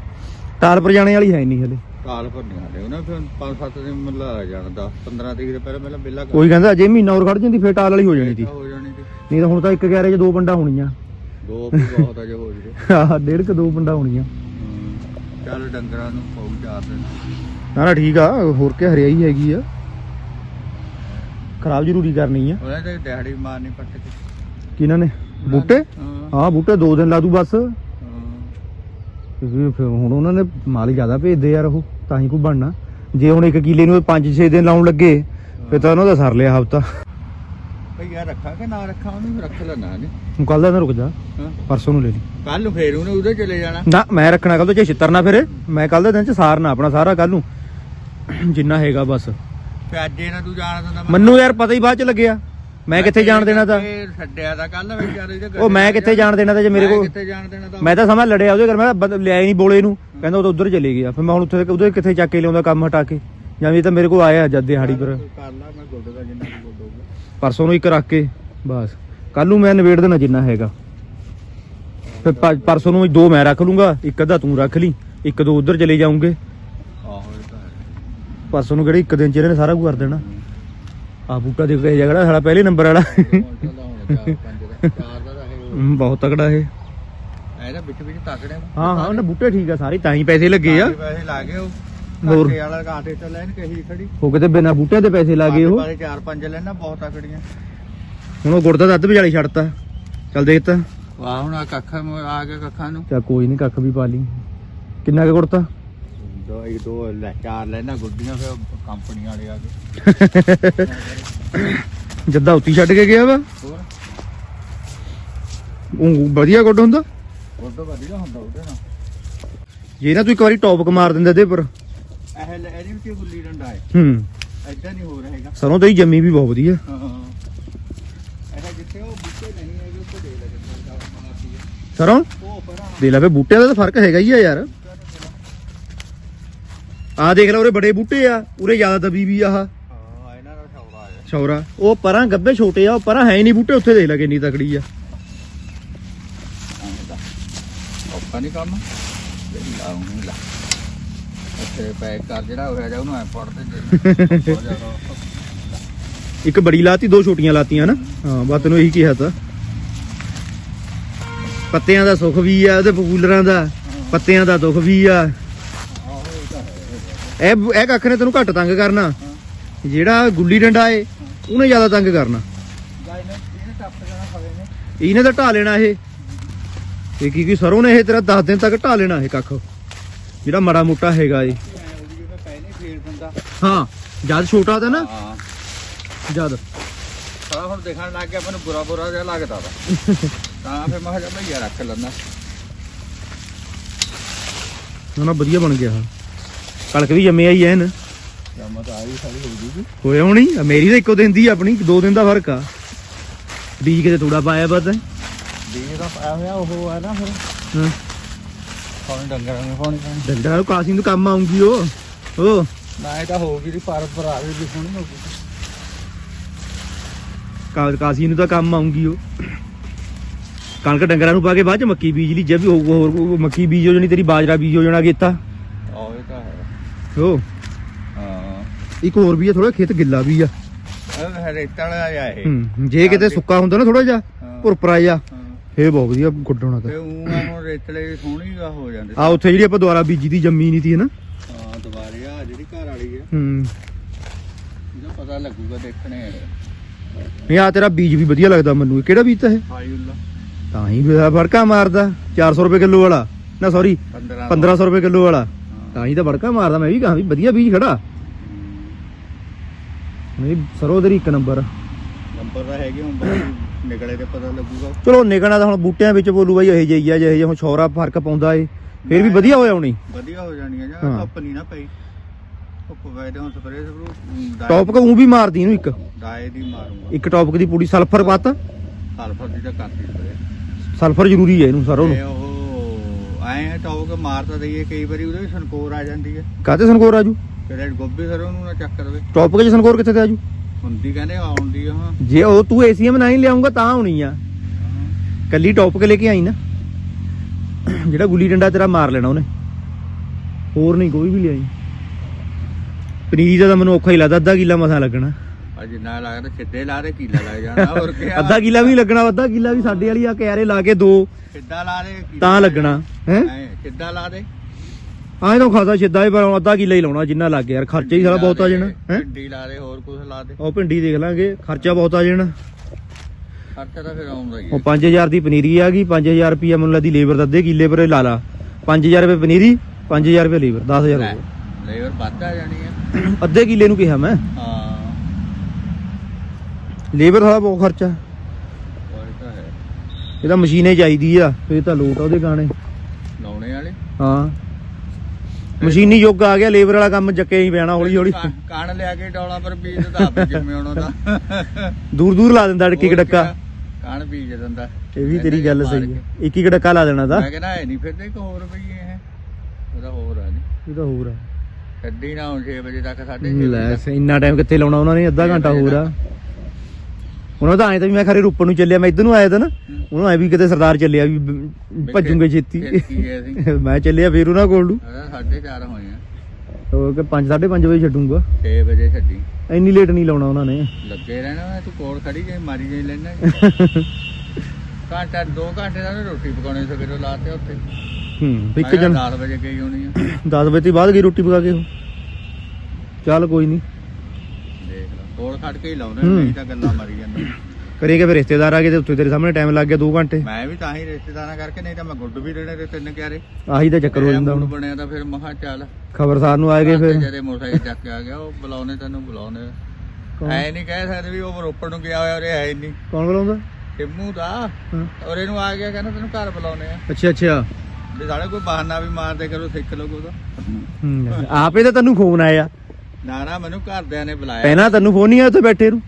ਤਾਲ ਪਰ ਜਾਣੇ ਵਾਲੀ ਹੈ ਨਹੀਂ ਹਲੇ। ਕਾਲ ਭਰਨੇ ਵਾਲੇ ਉਹਨਾਂ ਫਿਰ 5-7 ਦਿਨ ਮੱਲਾ ਜਾਣਾ 10 15 ਤਰੀਕ ਦੇ ਪਹਿਲਾਂ ਪਹਿਲਾਂ ਬਿੱਲਾ ਕੋਈ ਕਹਿੰਦਾ ਅਜੇ ਮਹੀਨਾ ਹੋਰ ਖੜ ਜਾਂਦੀ ਫੇਰ ਟਾਲ ਵਾਲੀ ਹੋ ਜਾਣੀ ਸੀ। ਹੋ ਜਾਣੀ ਸੀ। ਨਹੀਂ ਤਾਂ ਹੁਣ ਤਾਂ ਇੱਕ ਗੈਰੇ 'ਚ ਦੋ ਪੰਡਾ ਹੋਣੀਆਂ। ਦੋ ਵੀ ਬਹੁਤ ਅਜੇ ਹੋ ਜਵੇ ਆਹ ਡੇਢ ਕ ਦੋ ਪੰਡਾ ਹੋਣੀਆਂ। ਚੱਲ ਡੰਗਰਾਂ ਨੂੰ ਪਾਉ ਚਾਰ ਦਿਨ। ਨਾ ਨਾ ਠੀਕ ਆ ਹੋਰ ਕੀ ਹਰਿਆਈ ਹੈਗੀ ਆ। ਖਰਾਬ ਜ਼ਰੂਰੀ ਕਰਨੀ ਆ। ਉਹਨੇ ਤੇ ਦਿਹਾੜੀ ਮਾਰਨੀ ਪੱਟ ਕੇ। ਕਿਹਨਾਂ ਨੇ? ਬੂਟੇ? ਹਾਂ ਬੂਟੇ ਦੋ ਦਿਨ ਲਾ ਦੂ ਬਸ। ਕਿਉਂਕਿ ਫਿਰ ਹੁਣ ਉਹਨਾਂ ਨੇ ਮਾਲ ਜ਼ਿਆਦਾ ਭੇਜਦੇ ਯਾਰ ਉਹ ਤਾਂ ਹੀ ਕੋਈ ਬਣਨਾ। ਜੇ ਹੁਣ ਇੱਕ ਕਿਲੇ ਨੂੰ 5-6 ਦਿਨ ਲਾਉਣ ਲੱਗੇ ਫਿਰ ਤਾਂ ਉਹਨਾਂ ਦਾ ਸਰ ਲਿਆ ਹਫਤਾ। ਭਈ ਯਾਰ ਰੱਖਾਂ ਕਿ ਨਾ ਰੱਖਾਂ ਉਹਨੂੰ ਰੱਖ ਲੈਣਾ ਨੇ ਹੁਣ ਕੱਲ ਦਾ ਨਾ ਰੁਕ ਜਾ ਹਾਂ। ਪਰਸੋਂ ਨੂੰ ਲੈ ਲਈ। ਕੱਲ ਨੂੰ ਫੇਰ ਉਹਨੇ ਉਹਦੇ ਚਲੇ ਜਾਣਾ। ਨਾ ਮੈਂ ਰੱਖਣਾ ਕੱਲ ਤੋਂ ਜੇ ਛਿੱਤਰ ਨਾ ਫਿਰੇ ਮੈਂ ਕੱਲ ਦੇ ਦਿਨ ਚ ਸਾਰਨਾ ਆਪਣਾ ਸਾਰਾ ਕੱਲ ਨੂੰ। ਜਿੰਨਾ ਹੈਗਾ ਬਸ। ਫੇ ਅੱਜ ਇਹਨਾਂ ਤੂੰ ਜਾਣ ਦਿੰਦਾ ਮੈਨੂੰ ਯਾਰ ਪਤਾ ਹੀ ਬਾਅਦ ਚ ਲੱਗਿਆ। ਮੈਂ ਕਿੱਥੇ ਜਾਣ ਦੇਣਾ ਤਾਂ? ਫੇਰ ਛੱਡਿਆ ਤਾਂ ਕੱਲ ਵੀ ਯਾਰ ਇਹਦੇ ਉਹ ਮੈਂ ਕਿੱਥੇ ਜਾਣ ਦੇਣਾ ਤਾਂ ਜੇ ਮੇਰੇ ਕੋਲ ਕਿੱਥੇ ਜਾਣ ਦੇਣਾ ਤਾਂ? ਮੈਂ ਤਾਂ ਸਮਾਂ ਲੜਿਆ ਉਹਦੇ ਕਰ ਮੈਂ ਤਾਂ ਲਿਆ ਹੀ ਨਹੀਂ ਬੋਲੇ ਨੂੰ। ਕਹਿੰਦਾ ਉਹ ਤਾਂ ਉਧਰ ਚਲੇ ਗਿਆ। ਫਿਰ ਮੈਂ ਹੁਣ ਉੱਥੇ ਉਹਦੇ ਕਿੱਥੇ ਚੱਕ ਕੇ ਲਿਆਉਂਦਾ ਕੰਮ ਹਟਾ ਕੇ? ਜਾਂ ਵੀ ਤਾਂ ਮੇਰੇ ਕੋਲ ਆਇਆ ਜਦ ਦਿਹਾੜੀ ਪਰ। ਕਰ ਲਾ ਮੈਂ ਗੁੱਡ ਦਾ ਜਿੰਨਾ ਵੀ ਗੁੱਡ ਹੋਊਗਾ। ਪਰਸੋਂ ਨੂੰ ਇੱਕ ਰੱਖ ਕੇ ਬਸ। ਕੱਲ ਨੂੰ ਮੈਂ ਨਿਬੇੜ ਦੇਣਾ ਜਿੰਨਾ ਹੈਗਾ। ਫਿਰ ਪਰਸੋਂ ਨੂੰ ਦੋ ਮੈਂ ਰੱਖ ਲੂੰਗਾ ਇੱਕ ਅੱਧਾ ਤੂੰ ਰੱਖ ਲਈ ਇੱਕ ਦੋ ਉਧਰ ਚਲੇ ਜਾਉਂਗੇ ਆਹੋ ਇਹ ਤਾਂ ਪਰਸੋਂ ਨੂੰ ਕਿਹੜੇ ਇੱਕ ਦਿਨ ਚ ਇਹਨੇ ਸਾਰਾ ਕੁਝ ਕਰ ਦੇਣਾ। ਆ ਬੂਟਾ ਦੇਖ ਕੇ ਜਿਹੜਾ ਸਾਡਾ ਪਹਿਲੇ ਨੰਬਰ ਵਾਲਾ। ਹਮ, ਬਹੁਤ ਤਕੜਾ ਇਹ। ਇਹਦਾ ਵਿੱਚ ਵਿੱਚ ਤਕੜੇ ਹਾਂ ਹਾਂ ਉਹਨੇ ਬੂਟੇ ਠੀਕ ਆ ਸਾਰੇ ਤਾਂ ਹੀ ਪੈਸੇ ਲੱਗੇ ਆ। ਪੈਸੇ ਲਾ ਕੇ ਉਹ। ਹੋਰ? ਘਾਟੇ ਵਾਲਾ ਘਾਟੇ ਤੇ ਲੈਣ ਕਹੀ ਖੜੀ। ਉਹ ਕਿਤੇ ਬਿਨਾ ਬੂਟਿਆਂ ਦੇ ਪੈਸੇ ਲਾਗੇ ਉਹ। ਚਾਰ ਪੰਜ ਲੈਣਾ ਬਹੁਤ ਤਕੜੀਆਂ। ਹੁਣ ਉਹ ਗੁੜ ਦਾ ਅੱਧ ਵਿਚਾਲੇ ਛੱਡਤਾ। ਚੱਲ ਦੇਖ ਤਾ। ਵਾਹ ਹੁਣ ਆ ਕੱਖਾਂ ਆ ਗਿਆ ਕੱਖਾਂ ਨੂੰ। ਚਾ ਕੋਈ ਨਹੀਂ ਕੱਖ ਵੀ ਪਾ ਲਈ। ਕਿੰਨਾ ਕੁ ਗੁੜਤਾ ਦੋ ਇੱਕ ਦੋ ਲੈ ਚਾਰ ਲੈਣਾ ਗੁੱਡੀਆਂ ਫਿਰ ਕੰਪਨੀ ਵਾਲੇ ਆ ਗਏ। ਜੱਦਾ ਉੱਤੀ ਛੱਡ ਕੇ ਗਿਆ ਵਾ? ਹੋਰ? ਉਹ ਵਧੀਆ ਗੁੱਡ ਹੁੰਦਾ? ਤੋਂ ਵਧੀਆ ਹੁੰਦਾ ਉਹਦੇ ਨਾਲ। ਜੇ ਨਾ ਤੂੰ ਇੱਕ ਵਾਰੀ ਟੌਪਕ ਮਾਰ ਦਿੰਦਾ ਇਹਦੇ ਪਰ ਇਹ ਇਹਦੇ ਵਿੱਚ ਗੁੱਲੀ ਡੰਡਾ ਹੈ। ਹੂੰ। ਐਦਾਂ ਨਹੀਂ ਹੋ ਰਹੇਗਾ ਸਰੋਂ ਤੇਰੀ ਜੰਮੀ ਵੀ ਬਹੁਤ ਵਧੀਆ। ਹਾਂ ਇਹ ਜਿੱਥੇ ਉਹ ਬੁੱਤੇ ਨਹੀਂ ਹੈਗੇ ਉੱਥੇ ਦੇ ਲੈ ਜਿੱਥੇ ਮਾਰਦੀ ਹੈ ਸਰੋਂ? ਦੇ ਲੈ ਵੇ ਬੂਟਿਆਂ ਦਾ ਤਾਂ ਫ਼ਰਕ ਹੈਗਾ ਹੀ ਆ ਯਾਰ। ਆ ਦੇਖ ਲੈ ਉਰੇ ਬੜੇ ਬੂਟੇ ਆ ਉਰੇ ਜ਼ਿਆਦਾ ਦਬੀ ਵੀ ਆਹ। ਹਾਂ ਇਹਨਾਂ ਦਾ ਛੌਰਾ ਹੈ ਛੌਰਾ। ਉਹ ਪਰਾਂ ਗੱਬੇ ਛੋਟੇ ਆ ਉਹ ਪਰਾਂ ਹੈ ਨਹੀਂ ਬੂਟੇ ਉੱਥੇ ਦੇਖ ਲੈ ਕਿੰਨੀ ਤਕੜੀ ਆ। ਔਖਾ ਨਹੀਂ ਕੰਮ? ਲਾਉਂਗਾ ਲਾ ਅੱਛੇ ਪੈਕ ਕਰ ਜਿਹੜਾ ਹੋਇਆ ਜਾ ਉਹਨੂੰ ਐ ਪੜ ਦੇ ਇੱਕ ਬੜੀ ਲਾਤੀ ਦੋ ਛੋਟੀਆਂ ਲਾਤੀਆਂ ਨਾ। ਹਾਂ ਬਸ ਤੈਨੂੰ ਇਹੀ ਕਿਹਾ ਤਾ। ਪੱਤਿਆਂ ਦਾ ਸੁੱਖ ਵੀ ਆ ਉਹਦੇ ਪਪੂਲਰਾਂ ਦਾ। ਪੱਤਿਆਂ ਦਾ ਦੁੱਖ ਵੀ ਆ। ਇਹ ਇਹ ਕੱਖ ਨੇ ਤੈਨੂੰ ਘੱਟ ਤੰਗ ਕਰਨਾ। ਜਿਹੜਾ ਗੁੱਲੀ ਡੰਡਾ ਏ ਉਹਨੇ ਜ਼ਿਆਦਾ ਤੰਗ ਕਰਨਾ। ਇਹਨੇ ਤਾਂ ਢਾ ਲੈਣਾ ਇਹ। ਇਹ ਕੀ ਕੀ ਸਰੋਂ ਨੇ ਇਹ ਤੇਰਾ 10 ਦਿਨ ਤੱਕ ਢਾ ਲੈਣਾ ਇਹ ਕੱਖ। ਜਿਹੜਾ ਮੜਾ ਮੋਟਾ ਹੈਗਾ ਏ। ਹਾਂ ਜਦ ਛੋਟਾ ਤਾਂ ਨਾ। ਜਦ। ਸਾਰਾ ਹੁਣ ਦੇਖਣ ਲੱਗ ਗਿਆ ਮੈਨੂੰ ਬੁਰਾ ਬੁਰਾ ਜਿਹਾ ਲੱਗਦਾ ਵਾ। ਤਾਂ ਫਿਰ ਮੈਂ ਚੱਲ ਭਈਆ ਰੱਖ ਲੈਂਦਾ। ਨਾ ਨਾ ਵਧੀਆ ਬਣ ਗਿਆ। ਹਾਂ ਕਣਕ ਵੀ ਜੰਮਿਆ ਹੀ ਐਨ। ਜਮਤ ਆਈ ਸਾਰੀ ਹੋ ਜੂਗੀ। ਹੋਇਆ ਹੋਣੀ? ਮੇਰੀ ਤਾਂ ਇੱਕੋ ਦਿਨ ਦੀ ਆਪਣੀ ਦੋ ਦਿਨ ਦਾ ਫ਼ਰਕ ਆ। ਬੀਜ ਕਿਤੇ ਥੋੜਾ ਪਾਇਆ ਬਸ ਬੀਜ ਦਾ ਪਾਇਆ ਹੋਇਆ ਉਹ ਆ ਨਾ ਫਿਰ। ਹਾਂ। ਪਾਣੀ ਡੰਗਰਾਂ ਨੂੰ ਪਾਣੀ ਪਾਣੀ। ਡੰਡਾ ਨੂੰ ਕਾਸੀ ਨੂੰ ਕੰਮ ਆਉਂਗੀ ਉਹ। ਉਹ ਨਾ ਇਹ ਤਾਂ ਹੋਊਗੀ ਦੀ ਪਰ ਪਰ ਆਵੇ ਵੀ ਸੋਹਣੀ ਹੋਊਗੀ ਕਾ- ਕਾਸੀ ਨੂੰ ਤਾਂ ਕੰਮ ਆਉਂਗੀ ਉਹ। ਕਣਕ ਡੰਗਰਾਂ ਨੂੰ ਪਾ ਕੇ ਬਾਅਦ ਚ ਮੱਕੀ ਬੀਜ ਲਈ ਜੇ ਵੀ ਹੋਊਗਾ ਹੋਰ ਮੱਕੀ ਬੀਜ ਹੋ ਜਾਣੀ ਤੇਰੀ ਬਾਜਰਾ ਬੀਜ ਹੋ ਜਾਣਾ ਗੇਤਾ ਆਹ ਇਹ ਤਾਂ ਹੈ ਉਹ ਹਾਂ। ਇੱਕ ਹੋਰ ਵੀ ਆ ਥੋੜਾ ਖੇਤ ਗਿੱਲਾ ਵੀ ਆ। ਇਹ ਰੇਤਾ ਵਾਲਾ ਆ ਇਹ। ਹੂੰ ਜੇ ਕਿਤੇ ਸੁੱਕਾ ਹੁੰਦਾ ਨਾ ਥੋੜਾ ਜਿਹਾ। ਭੁਰਪਰਾ ਜਿਹਾ ਹਾਂ। ਫੇਰ ਬਹੁਤ ਵਧੀਆ ਗੁੱਡ ਹੋਣਾ ਤਾਂ। ਤੇ ਉਹ ਹੁਣ ਰੇਤਲੇ ਦੀ ਸੋਹਣੀ ਗਾ ਹੋ ਜਾਂਦੇ। ਆ ਉੱਥੇ ਜਿਹੜੀ ਆਪਾਂ ਦੁਆਰਾ ਬੀਜੀ ਦੀ ਜੰਮੀ ਨਹੀਂ ਤੀ ਨਾ? ਹਾਂ ਦੁਬਾਰੇ ਆ ਜਿਹੜੀ ਘਰ ਵਾਲੀ ਹੈ ਹੂੰ। ਇਹਦਾ ਪਤਾ ਲੱਗੂਗਾ ਦੇਖਣੇ ਨਹੀਂ ਆ ਤੇਰਾ ਬੀਜ ਵੀ ਵਧੀਆ ਲੱਗਦਾ ਮੈਨੂੰ। ਇਹ ਕਿਹੜਾ ਬੀਜ ਤਾਂ ਇਹ? ਹਾਈਉੱਲਾ ਤਾਂ ਹੀ ਫੜਕਾ ਮਾਰਦਾ। 400 ਰੁਪਏ ਕਿਲੋ ਵਾਲਾ। ਨਾ ਸੌਰੀ 15 1500 ਰੁਪਏ ਕਿਲੋ ਵਾਲਾ। ਤਾਂ ਹੀ ਤਾਂ ਫੜਕਾ ਮਾਰਦਾ ਮੈਂ ਵੀ ਕਹਾਂ ਵੀ ਵਧੀਆ ਬੀਜ ਖੜਾ। ਨਹੀਂ ਸਰੋਂ ਇੱਕ ਨੰਬਰ। ਨੰਬਰ ਤਾਂ ਹੈਗੇ ਹੁਣ ਬਾਕੀ ਨਿਕਲੇ ਤੇ ਪਤਾ ਲੱਗੂਗਾ। ਚਲੋ ਨਿਕਲਣਾ ਤਾਂ ਹੁਣ ਬੂਟਿਆਂ ਵਿੱਚ ਬੋਲੂ ਬਾਈ ਇਹ ਜਿਹੀ ਆ ਜਿਹੇ ਜਿਹੇ ਹੁਣ ਛੋਰਾ ਫ਼ਰਕ ਪਾਉਂਦਾ ਏ ਫੇਰ ਵੀ ਵਧੀਆ ਹੋਇਆ ਹੋਣੀ। ਵਧੀਆ ਹੋ ਜਾਣੀਆਂ ਜਾਂ ਹਾਂ। ਧੁੱਪ ਨਹੀਂ ਨਾ ਪਈ। ਧੁੱਪ ਵੈਦੇ ਹੁਣ ਸਪਰੇ ਸਪਰੂ ਟੌਪਕ ਉਹ ਵੀ ਮਾਰਦੀ ਇਹਨੂੰ ਇੱਕ। ਡਾਏ ਦੀ ਮਾਰੂੰਗਾ। ਇੱਕ ਟੌਪਕ ਦੀ ਪੂਰੀ ਸਲਫਰ ਪਾਤਾ ਸਲਫਰ ਦੀ ਤਾਂ ਕਰਤੀ ਸਲਫਰ ਜ਼ਰੂਰੀ ਹੈ ਇਹਨੂੰ ਸਰੋਂ ਤੇ ਨੂੰ ਉਹ ਐ ਟੌਪਕ ਮਾਰ ਤਾਂ ਦਈਏ ਕਈ ਵਾਰੀ ਉਹਦੇ ਸੰਕੋਰ ਆ ਜਾਂਦੀ ਹੈ ਕਾਤੇ ਸੰਕੋਰ ਆਜੂ ਤੇਰੇ ਗੋਭੀ ਸਰ ਉਹਨੂੰ ਨਾ ਚੱਕ ਦੇਵੇ। ਟੌਪਕ 'ਚ ਸੰਕੋਰ ਕਿੱਥੇ ਤੇ ਆਜੂ ਹੁੰਦੀ ਕਹਿੰਦੇ ਆਉਂਦੀ ਆ। ਹਾਂ ਜੇ ਉਹ ਤੂੰ ਏਸੀਐਮ ਨਹੀਂ ਲਿਆਉਂਗਾ ਤਾਂ ਆਉਣੀ ਆ। ਕੱਲੀ ਟੌਪਕ ਲੈ ਕੇ ਆਈ ਨਾ। ਜਿਹੜਾ ਗੁੱਲੀ ਡੰਡਾ ਤੇਰਾ ਮਾਰ ਲੈਣਾ ਉਹਨੇ। ਹੋਰ ਨਹੀਂ ਕੋਈ ਵੀ ਲਿਆਈ। ਪਨੀਰੀ ਦਾ ਮੈਨੂੰ ਔਖਾ ਹੀ ਲੱਗਦਾ ਅੱਧਾ ਕਿੱਲਾ ਮਸਾਂ ਲੱਗਣਾ। ਆ ਜਿੰਨਾ ਲੱਗਦਾ ਛਿੱਦੇ ਲਾ ਦੇ ਕੀਲਾ ਲੱਗ ਜਾਣਾ ਹੋਰ ਕੀ ਅੱਧਾ ਕਿੱਲਾ ਵੀ ਨੀ ਲੱਗਣਾ ਅੱਧਾ ਕਿੱਲਾ ਵੀ ਸਾਡੇ ਵਾਲੀ ਆ ਕਿਆਰੇ ਲਾ ਕੇ ਦੋ। ਕਿੱਦਾਂ ਲਾ ਦੇ ਤਾਂ ਲੱਗਣਾ। ਹੈ? ਕਿੱਦਾਂ ਲਾ ਦੇ। ਆਏ ਤਾਂ ਖਾਦਾ ਛਿੱਦਾ ਹੀ ਪਰ ਅੱਧਾ ਕਿੱਲਾ ਹੀ ਲਾਉਣਾ ਜਿੰਨਾ ਲੱਗ ਗਿਆ। ਯਾਰ ਖਰਚਾ ਹੀ ਸਾਰਾ ਬਹੁਤ ਆ ਜਾਣਾ ਹੈ? ਭਿੰਡੀ ਲਾ ਦੇ ਹੋਰ ਕੁਝ ਲਾ ਦੇ। ਉਹ ਭਿੰਡੀ ਦੇਖ ਲਾਂਗੇ ਖਰਚਾ ਬਹੁਤ ਆ ਜਾਣਾ। ਖਰਚਾ ਤਾਂ ਫਿਰ ਆਉਂਦਾ ਹੀ ਉਹ ਹੈ 5000 ਦੀ ਪਨੀਰੀ ਆ ਗਈ 5000 ਰੁਪਿਆ ਮੈਨੂੰ ਲੱਗਦੀ ਲੇਬਰ ਦਾ ਅੱਧੇ ਕਿੱਲੇ ਪਰ ਲਾ ਲਾ। 5000 ਰੁਪਏ ਪਨੀਰੀ 5000 ਰੁਪਏ ਲੇਬਰ 10000 ਲੈ, ਰੁਪਏ। ਲੇਬਰ ਵੱਧ ਆ ਜਾਣੀ ਹੈ। ਅੱਧੇ ਕਿੱਲੇ ਨੂੰ ਕਿਹਾ ਮੈਂ। ਹਾਂ। ਲੇਬਰ ਸਾਰਾ ਬਹੁਤ ਖਰਚਾ। ਇਹ ਤਾਂ ਮਸ਼ੀਨੇ ਚਾਹੀਦੀ ਆ ਫੇਰ ਤਾਂ ਲੋਟ ਆ ਉਹਦੇ ਗਾਣੇ। ਲਾਉਣੇ ਵਾਲੇ? ਹਾਂ। ਮਸ਼ੀਨੀ ਯੁੱਗ ਆ ਗਿਆ ਲੇਬਰ ਵਾਲਾ ਕੰਮ ਜੱਕੇ ਹੀ ਪੈਣਾ ਹੌਲੀ ਹੌਲੀ। ਕਣ- ਕਣ ਲਿਆ ਕੇ ਡੋਲਾ ਪਰ ਬੀਜ ਦਿੰਦਾ ਆਪੇ ਜਿਵੇਂ ਉਹਨਾਂ ਦਾ ਦੂਰ ਦੂਰ ਲਾ ਦਿੰਦਾ ਇੱਕ ਡੱਕਾ। ਕਣ ਬੀਜ ਦਿੰਦਾ। ਇਹ ਵੀ ਤੇਰੀ ਗੱਲ ਸਹੀ ਹੈ ਇੱਕ ਇੱਕ ਡੱਕਾ ਲਾ ਦੇਣਾ ਤਾਂ। ਮੈਂ ਕਹਿੰਦਾ ਇਹ ਨਹੀਂ ਫਿਰਦੇ ਇੱਕ ਹੋਰ ਪਈ ਇਹ। ਉਹਦਾ ਹੋਰ ਆ ਨਹੀਂ ਇਹ ਤਾਂ ਹੋਰ ਆ। ਛੱਡੀ ਨਾ ਹੁਣ 6 ਵਜੇ ਤੱਕ 6:30 ਲੈ ਇੰਨਾ ਟਾਈਮ ਕਿੱਥੇ ਲਾਉਣਾ ਉਹਨਾਂ ਨੇ? ਅੱਧਾ ਘੰਟਾ ਹੋਰ ਆ। ਉਹਨਾਂ ਤਾਂ ਐਂ ਤਾਂ ਵੀ ਮੈਂ ਖਰੇ ਰੂਪਨ ਨੂੰ ਚੱਲਿਆ ਮੈਂ ਇੱਧਰ ਨੂੰ ਆਇਆ ਤਾਂ ਨਾ ਉਹਨੂੰ ਐ ਵੀ ਕਿਤੇ ਸਰਦਾਰ ਚੱਲਿਆ ਵੀ ਭੱਜੂਗੇ ਛੇਤੀ। ਮੈਂ ਚੱਲਿਆ ਫੇਰ ਉਹਨਾਂ ਕੋਲ ਨੂੰ। ਉਹਦਾ 4:30 ਹੋਏ ਆ। ਉਹ ਕਿ 5 5:30 ਵਜੇ ਛੱਡੂਗਾ। 6 ਵਜੇ ਛੱਡੀ। ਇੰਨੀ ਲੇਟ ਨਹੀਂ ਲਾਉਣਾ ਉਹਨਾਂ ਨੇ। ਲੱਗੇ ਰਹਿਣਾ ਤੂੰ ਕੋਲ ਖੜੀ ਜੇ ਮਾਰੀ ਜੇ ਲੈਣਾ ਘੰਟਾ 2 ਘੰਟੇ ਦਾ ਰੋਟੀ ਪਕਾਉਣੀ ਸਵੇਰੋਂ ਲਾਤੇ ਉੱਥੇ। ਹੂੰ ਇੱਕ ਜਣ 10 ਵਜੇ ਗਈ ਹੋਣੀ ਆ। 10 ਵਜੇ ਤੋਂ ਬਾਅਦ ਗਈ ਰੋਟੀ ਪਕਾ ਕੇ ਉਹ। ਚੱਲ ਕੋਈ ਨਹੀਂ ਕੋਲ ਖੜ ਕੇ ਹੀ ਲਾਉਣੇ ਹੂੰ। ਨਹੀਂ ਤਾਂ ਗੱਲਾਂ ਮਾਰੀ ਜਾਂਦੇ ਕਰੇਗੇ ਫਿਰ ਰਿਸ਼ਤੇਦਾਰ ਆ ਗਏ ਤੇ ਉੱਥੇ ਤੇਰੇ ਸਾਹਮਣੇ ਟਾਈਮ ਲੱਗ ਗਿਆ 2 ਘੰਟੇ। ਮੈਂ ਵੀ ਤਾਂ ਹੀ ਰਿਸ਼ਤੇਦਾਰਾਂ ਕਰਕੇ ਨਹੀਂ ਤਾਂ ਮੈਂ ਗੁੱਡ ਵੀ ਦੇਣੇ ਤੇ ਤਿੰਨ ਕਿਆਰੇ। ਆਹੀ ਤਾਂ ਚੱਕਰ ਹੋ ਜਾਂਦਾ ਹੁਣ ਹੁਣ। ਬਣਿਆ ਤਾਂ ਫਿਰ ਮਹਾ ਚੱਲ। ਖਬਰਸਾਰ ਨੂੰ ਆ ਗਏ ਫਿਰ। ਜਦੇ ਮੋਟਰਸਾਈਕਲ ਚੱਕ ਕੇ ਆ ਗਿਆ ਉਹ ਬੁਲਾਉਣੇ ਤੈਨੂੰ ਬੁਲਾਉਣੇ ਐ ਨਹੀਂ ਕਹਿ ਸਕਦੇ ਵੀ ਉਹ ਰੋਪੜ ਨੂੰ ਗਿਆ ਹੋਇਆ ਉਰੇ ਹੈ ਨਹੀਂ। ਕੌਣ ਬੁਲਾਉਂਦਾ? ਟਿੰਮੂ ਦਾ। ਔਰ ਇਹਨੂੰ ਆ ਗਿਆ ਕਹਿੰਦਾ ਤੈਨੂੰ ਘਰ ਬੁਲਾਉਣੇ ਆ। ਅੱਛਾ ਅੱਛਾ। ਤੇ ਸਾਲੇ ਕੋਈ ਬਹਾਨਾ ਵੀ ਮਾਰਦੇ ਕਰੋ ਸਿੱਖ ਉਹਦਾ ਹੂੰ। ਆਪੇ ਤਾਂ ਤੈਨੂੰ ਫੋਨ ਆਇਆ। ਨਾ ਨਾ ਮੈਨੂੰ ਘਰਦਿਆਂ ਨੇ ਬੁਲਾਇਆ। ਪਹਿਲਾਂ ਤੈਨੂੰ ਫੋਨ ਨਹੀਂ ਆਇਆ ਉੱਥੇ ਬੈਠੇ ਨੂੰ?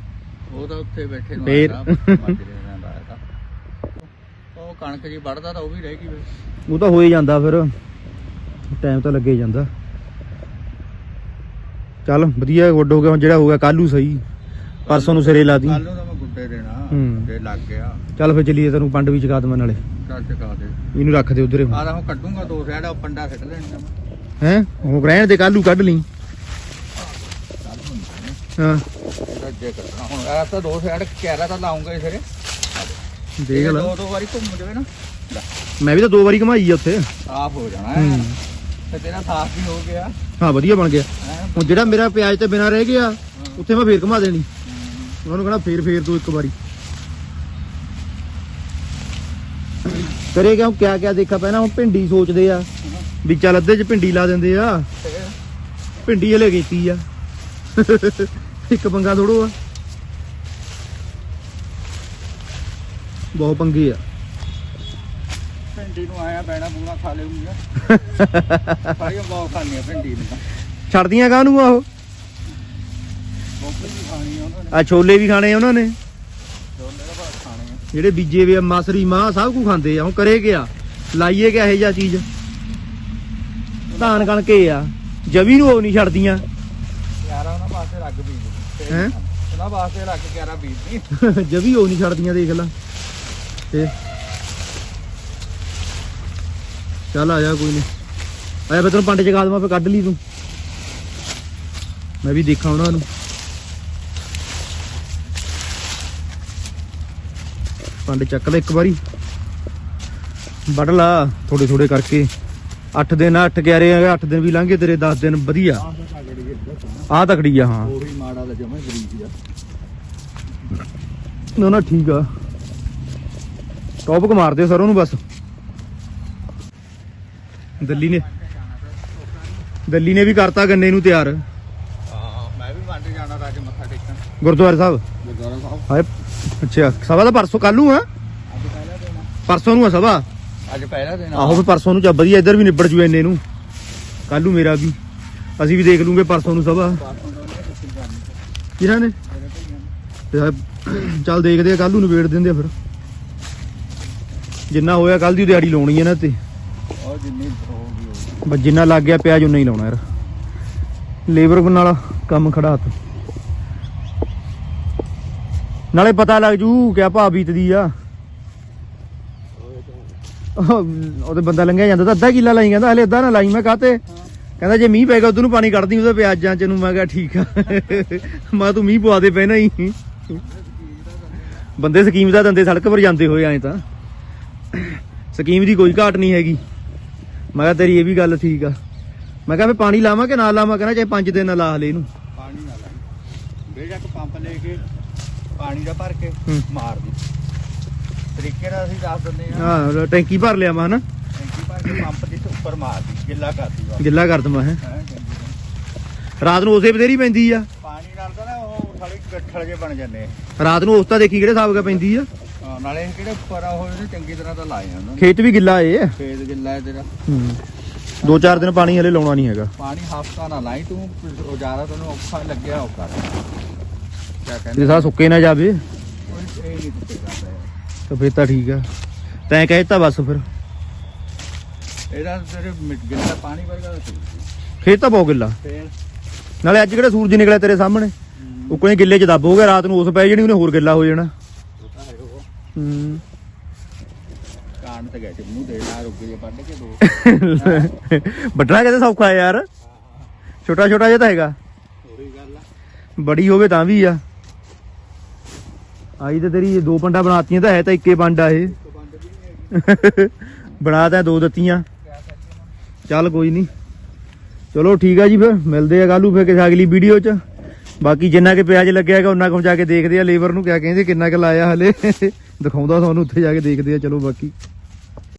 ਉਹ ਤਾਂ ਉੱਥੇ ਬੈਠੇ ਨੂੰ ਫੇਰ? ਆਇਆ ਤਾਂ, ਮਾਜਰੇ ਨਾਲ ਆਇਆ ਤਾਂ। ਉਹ ਕਣਕ ਜੀ ਵੜਦਾ ਤਾਂ ਉਹ ਵੀ ਰਹਿ ਗਈ ਫਿਰ। ਉਹ ਤਾਂ ਹੋ ਹੀ ਜਾਂਦਾ ਫਿਰ। ਟਾਈਮ ਤਾਂ ਲੱਗੇ ਜਾਂਦਾ। ਚੱਲ ਵਧੀਆ ਗੁੱਡ ਹੋ ਗਿਆ ਹੁਣ ਜਿਹੜਾ ਹੋ ਗਿਆ ਕੱਲੂ ਸਹੀ। ਪਰਸੋਂ ਨੂੰ ਸਿਰੇ ਲਾ ਦੀ। ਕੱਲ ਨੂੰ ਤਾਂ ਮੈਂ ਗੁੱਡੇ ਦੇਣਾ। ਹੂੰ। ਜੇ ਲੱਗ ਗਿਆ। ਚੱਲ ਫਿਰ ਚੱਲੀਏ ਤੈਨੂੰ ਪੰਡ ਵੀ ਚਕਾ ਦਵਾਂ ਨਾਲੇ। ਚੱਲ ਚਕਾ ਦੇ। ਇਹਨੂੰ ਰੱਖ ਦੇ ਉਧਰੇ ਆ ਤਾਂ ਹੁਣ ਕੱਢੂੰਗਾ ਦੋ ਸਾਈਡ ਉਹ ਪੰਡਾ ਸਿੱਟ ਲੈਣਾ ਮੈਂ। ਹੈ? ਉਹ ਰਹਿਣ ਦੇ ਕੱਲੂ ਕੱਢ ਲਈ। ਹਾਂ। ਇਹਦਾ ਜੇ ਕੱਢਣਾ ਹੁਣ ਇਹ ਤਾਂ ਦੋ ਸਾਈਡ ਕੈਰਾ ਤਾਂ ਲਾਉਂਗਾ ਇਸ ਰੇ ਦੇਖ ਲੈ। ਦੋ ਦੋ ਵਾਰੀ ਘੁੰਮ ਜਾਵੇ ਨਾ। ਲੈ, ਮੈਂ ਵੀ ਤਾਂ ਦੋ ਵਾਰੀ ਘਮਾਈ ਆ ਉੱਥੇ। ਸਾਫ਼ ਹੋ ਜਾਣਾ ਹੂੰ। ਹੈ। ਤੇ ਤੇਰਾ ਸਾਫ਼ ਵੀ ਹੋ ਗਿਆ। ਹਾਂ ਵਧੀਆ ਬਣ ਗਿਆ। ਹੈਂ। ਹੁਣ ਜਿਹੜਾ ਮੇਰਾ ਪਿਆਜ਼ ਤੇ ਬਿਨਾ ਰਹਿ ਗਿਆ ਉੱਥੇ ਮੈਂ ਫੇਰ ਘਮਾ ਦੇਣੀ। ਉਹਨਾਂ ਨੂੰ ਕਹਣਾ ਫੇਰ ਫੇਰ ਦੋ ਇੱਕ ਵਾਰੀ। ਕਰੇਗਾ ਹੁਣ ਕਿਆ ਕਿਆ ਦੇਖਾ ਪੈਣਾ ਹੁਣ ਭਿੰਡੀ ਸੋਚਦੇ ਆ। ਵੀ ਚੱਲ ਅੱਧੇ ਚ ਭਿੰਡੀ ਲਾ ਦਿੰਦੇ ਆ। ਤੇ ਭਿੰਡੀ ਹਲੇ ਕੀਤੀ ਆ। ਇੱਕ ਪੰਗਾ ਥੋੜੋ ਆ ਬਹੁਤ ਪੰਗੇ ਆ। ਭਿੰਡੀ ਨੂੰ ਆਇਆ ਬੈਣਾ ਪੂਰਾ ਖਾ ਲਊਂਗਾ ਸਾਰੀਆਂ ਬਹੁਤ ਖਾਣੀਆਂ ਭਿੰਡੀ ਨੂੰ ਛੱਡਦੀਆਂ ਕਾਹਨੂੰ ਆ ਉਹ? ਗੋਭੀ ਵੀ ਖਾਣੀ ਆ ਉਹਨਾਂ ਨੇ। ਆ ਛੋਲੇ ਵੀ ਖਾਣੇ ਆ ਉਹਨਾਂ ਨੇ। ਛੋਲੇ ਦਾ ਖਾਣੇ ਆ। ਜਿਹੜੇ ਬੀਜੇ ਵੇ ਆ ਮਸਰੀ ਮਾਂ ਸਭ ਕੁ ਖਾਂਦੇ ਆ ਹੁਣ ਕਰੇ ਗਿਆ ਲਾਈਏ ਕਿ ਇਹੋ ਜਿਹਾ ਚੀਜ਼? ਧਾਨ ਕਣਕੇ ਆ। ਜਵੀ ਨੂੰ ਉਹ ਨਹੀਂ ਛੱਡਦੀਆਂ। ਯਾਰਾ ਉਹਨਾਂ ਵਾਸਤੇ ਰੱਗ ਬੀਜ ਹੈਂ? ਉਹਨਾਂ ਵਾਸਤੇ ਰੱਗ 11 ਬੀਜ ਜਵੀ ਉਹ ਨਹੀਂ ਛੱਡਦੀਆਂ ਦੇਖ ਲੈ। ਤੇ ਚੱਲ ਆ ਜਾ ਕੋਈ ਨਹੀਂ ਆਇਆ ਤੈਨੂੰ ਪੰਡ ਚਗਾ ਦਵਾਂ ਫਿਰ ਕੱਢ ਲਈ ਤੂੰ। ਮੈਂ ਵੀ ਦੇਖਾਂ ਉਹਨਾਂ ਨੂੰ। ਪੰਡ ਚੱਕ ਲੈ ਇੱਕ ਵਾਰੀ। ਵੱਢ ਲਾ ਥੋੜੇ ਥੋੜੇ ਕਰਕੇ। 8 ਦਿਨ 8 11 8 ਦਿਨ ਵੀ ਲੰਘੇ ਤੇਰੇ 10 ਦਿਨ ਵਧੀਆ। ਆਹ ਤਕੜੀ ਆ ਹਾਂ। ਉਹੀ ਮਾੜਾ ਦਾ ਜਮਾ ਗਰੀਬ ਆ ਨਾ ਨਾ ਠੀਕ ਆ। ਟੌਪਕ ਮਾਰ ਦਿਓ ਸਰ ਉਹਨੂੰ ਬਸ। ਦੱਲੀ ਨੇ ਦੱਲੀ ਨੇ ਵੀ ਕਰਤਾ ਗੰਨੇ ਨੂੰ ਤਿਆਰ। ਹਾਂ ਮੈਂ ਵੀ ਵਾਂਡੇ ਜਾਣਾ ਤਾਂ ਅੱਜ ਮੱਥਾ ਟੇਕਣ। ਗੁਰਦੁਆਰਾ ਸਾਹਿਬ। ਗੁਰਦੁਆਰਾ ਸਾਹਿਬ? ਹਾਏ ਅੱਛਾ ਸਭਾ ਦਾ ਪਰਸੋਂ ਕੱਲੂ ਆ? ਪਰਸੋਂ ਨੂੰ ਆ ਸਭਾ? ਅੱਜ ਪਹਿਲਾ ਦਿਨ ਆਹੋ ਫਿਰ ਪਰਸੋਂ ਨੂੰ ਚੱਬ ਵਧੀਆ ਇੱਧਰ ਵੀ ਨਿਬੜ ਜੂ ਇੰਨੇ ਨੂੰ। ਕੱਲੂ ਮੇਰਾ ਵੀ। ਅਸੀਂ ਵੀ ਦੇਖ ਲੂਗੇ ਪਰਸੋਂ ਨੂੰ ਸਭਾ। ਕਿਹਨਾਂ ਨੇ? ਤੇ ਚੱਲ ਦੇਖਦੇ ਆ ਕੱਲ ਨੂੰ ਨਿਬੇੜ ਦਿੰਦੇ ਆ ਫਿਰ। ਜਿੰਨਾ ਹੋਇਆ ਕੱਲ ਦੀ ਦਿਹਾੜੀ ਲਾਉਣੀ ਹੈ ਨਾ ਤੇ। ਉਹ ਜਿੰਨੀ ਹੋਊਗੀ ਹੋਊਗੀ ਬਸ ਜਿੰਨਾ ਲੱਗ ਗਿਆ ਪਿਆਜ ਉਨਾ ਹੀ ਲਾਉਣਾ ਯਾਰ। ਲੇਬਰ ਨਾਲ ਕੰਮ ਖੜਾ ਹੱਥ। ਨਾਲੇ ਪਤਾ ਲੱਗ ਜੂ ਕਿਆ ਭਾਅ ਬੀਤਦੀ ਆ। ਉਹ ਉਹਦੇ ਬੰਦਾ ਲੰਘਿਆ ਜਾਂਦਾ ਤਾਂ ਅੱਧਾ ਕਿੱਲਾ ਲਾਈ ਕਹਿੰਦਾ ਹਲੇ ਅੱਧਾ ਨਾ ਲਾਈ ਮੈਂ ਕਾਤੇ ਕਹਿੰਦਾ ਜੇ ਮੀਂਹ ਪੈਗਾ ਉਦੋਂ ਨੂੰ ਪਾਣੀ ਕੱਢਦੀ ਉਹਦੇ ਪਿਆਜ਼ਾਂ ਚ ਨੂੰ ਮੈਂ ਕਿਹਾ ਠੀਕ ਆ। ਮੈਂ ਤੂੰ ਮੀਂਹ ਪਵਾ ਦੇ ਪਹਿਲਾਂ ਹੀ। ਬੰਦੇ ਸਕੀਮ ਦਾ ਦੰਦੇ ਸੜਕ ਪਰ ਜਾਂਦੇ ਹੋਏ ਐ ਤਾਂ। ਸਕੀਮ ਦੀ ਕੋਈ ਘਾਟ ਨਹੀਂ ਹੈਗੀ। ਮੈਂ ਕਿਹਾ ਤੇਰੀ ਇਹ ਵੀ ਗੱਲ ਠੀਕ ਆ। ਮੈਂ ਕਿਹਾ ਫੇ ਪਾਣੀ ਲਾਵਾਂ ਕਿ ਨਾ ਲਾਵਾਂ? ਕਹਿੰਦਾ ਚਾਹੇ 5 ਦਿਨ ਲਾ ਹਲੇ ਇਹਨੂੰ। ਪਾਣੀ ਨਾ ਲਾਈ ਬੇਜਕ ਪੰਪ ਲੈ ਕੇ ਪਾਣੀ ਦਾ ਭਰ ਕੇ। ਮਾਰ ਦੀ। ਤਰੀਕੇ ਨਾਲ ਅਸੀਂ ਦੱਸ ਦਿੰਦੇ ਆ। ਹਾਂ ਟੈਂਕੀ ਭਰ ਲਿਆ ਮੈਂ ਹਨਾ। ਟੈਂਕੀ ਭਰ ਕੇ ਪੰਪ ਦੇ ਉੱਪਰ ਮਾਰ ਦੀ ਗਿੱਲਾ ਕਰ ਦਵਾਂ ਹੈ? ਹੈਂ, ਚੰਗੀ ਤਰ੍ਹਾਂ। ਰਾਤ ਨੂੰ ਉਸੇ ਬਥੇਰੀ ਪੈਂਦੀ ਆ? ਪਾਣੀ ਨਾਲ ਤਾਂ ਨਾ ਉਹ ਥਾਲੇ ਗੱਠਲ ਜੇ ਬਣ ਜਾਂਦੇ ਆ। ਰਾਤ ਨੂੰ ਉਸ ਤਾਂ ਦੇਖੀ ਕਿਹੜੇ ਹਿਸਾਬ ਕਾ ਪੈਂਦੀ ਆ? ਹਾਂ, ਨਾਲੇ ਇਹ ਕਿਹੜੇ ਉੱਪਰ ਆ ਹੋਏ ਨੇ ਚੰਗੀ ਤਰ੍ਹਾਂ ਤਾਂ ਲਾਏ ਆ ਉਹਨਾਂ ਨੇ। ਖੇਤ ਵੀ ਗਿੱਲਾ ਏ। ਖੇਤ ਗਿੱਲਾ ਹੈ ਤੇਰਾ। ਹੂੰ। ਦੋ ਚਾਰ ਦਿਨ ਪਾਣੀ ਹਲੇ ਲਾਉਣਾ ਨਹੀਂ ਹੈਗਾ। ਪਾਣੀ ਹਫਤਾ ਨਾ ਲਾਈ ਤੂੰ ਜ਼ਿਆਦਾ ਤੈਨੂੰ ਔਖਾ ਲੱਗਿਆ ਉਹ ਕਰ ਕਿਆ ਜੇ ਕਹਿੰਦੇ ਸਾ ਸੁੱਕੇ ਨਾ ਜਾਵੇ ਕੋਈ ਇਹ ਨਹੀਂ ਦਿੱਤੇ ਜਾਂਦਾ। ਤਾਂ ਫੇਰ ਤਾਂ ਠੀਕ ਆ। ਤੈਂ ਕਹਿਤਾ ਬਸ ਫਿਰ। ਇਹਦਾ ਤੇਰੇ ਮਿੱਟ ਗਿੱਲਾ ਪਾਣੀ ਵਰਗਾ ਤਾਂ ਸੀ ਖੇਤ ਤਾਂ ਬਹੁਤ ਗਿੱਲਾ। ਫੇਰ? ਨਾਲੇ ਅੱਜ ਕਿਹੜਾ ਸੂਰਜ ਨਿਕਲਿਆ ਤੇਰੇ ਸਾਹਮਣੇ? ਉਕਣੇ ਗਿੱਲੇ ਚ ਦੱਬ ਹੋ ਗਿਆ ਰਾਤ ਨੂੰ ਉਸ ਪੈ ਜਣੀ ਉਹਨੇ ਹੋਰ ਗਿੱਲਾ ਹੋ ਜਾਣਾ। ਉਹ ਹੈ ਉਹ। ਕਾਣ ਤੇ ਗਏ ਸੀ ਮੂੰਹ ਦੇ ਨਾਲ ਰੁੱਗੇ ਜੇ ਵੱਢ ਕੇ ਦੋ। ਵੱਢਣਾ ਕਿਤੇ ਸੌਖਾ ਯਾਰ। ਛੋਟਾ ਛੋਟਾ ਜਿਹਾ ਤਾਂ ਹੈਗਾ। ਥੋੜੀ ਗੱਲ ਆ। ਬੜੀ ਹੋਵੇ ਤਾਂ ਵੀ ਆ। ਆਈ ਤੇ ਤੇਰੀ ਦੋ ਪੰਡਾ ਬਣਾਤੀਆਂ ਤਾਂ ਹੈ ਤਾਂ ਇੱਕੇ ਪੰਡਾ ਇਹ। ਇੱਕ ਬੰਦ ਵੀ ਨਹੀਂ ਹੈਗੀ। ਬਣਾ ਤਾਂ ਦੋ ਦਿੱਤੀਆਂ। ਚੱਲ ਕੋਈ ਨਹੀਂ। ਚਲੋ ਠੀਕ ਆ ਜੀ ਫਿਰ, ਮਿਲਦੇ ਆ ਕੱਲੂ ਫਿਰ ਕਿਸੇ ਅਗਲੀ ਵੀਡੀਓ 'ਚ। ਬਾਕੀ ਜਿੰਨਾ ਕਿ ਪਿਆਜ ਲੱਗਿਆ ਹੈਗਾ ਉਹਨਾਂ ਕੁ ਜਾ ਕੇ ਦੇਖਦੇ ਆ ਲੇਬਰ ਨੂੰ, ਕਿਆ ਕਹਿੰਦੇ, ਕਿੰਨਾ ਕੁ ਲਾਇਆ ਹਲੇ। ਦਿਖਾਉਂਦਾ ਤੁਹਾਨੂੰ, ਉੱਥੇ ਜਾ ਕੇ ਦੇਖਦੇ ਆ, ਚਲੋ ਬਾਕੀ।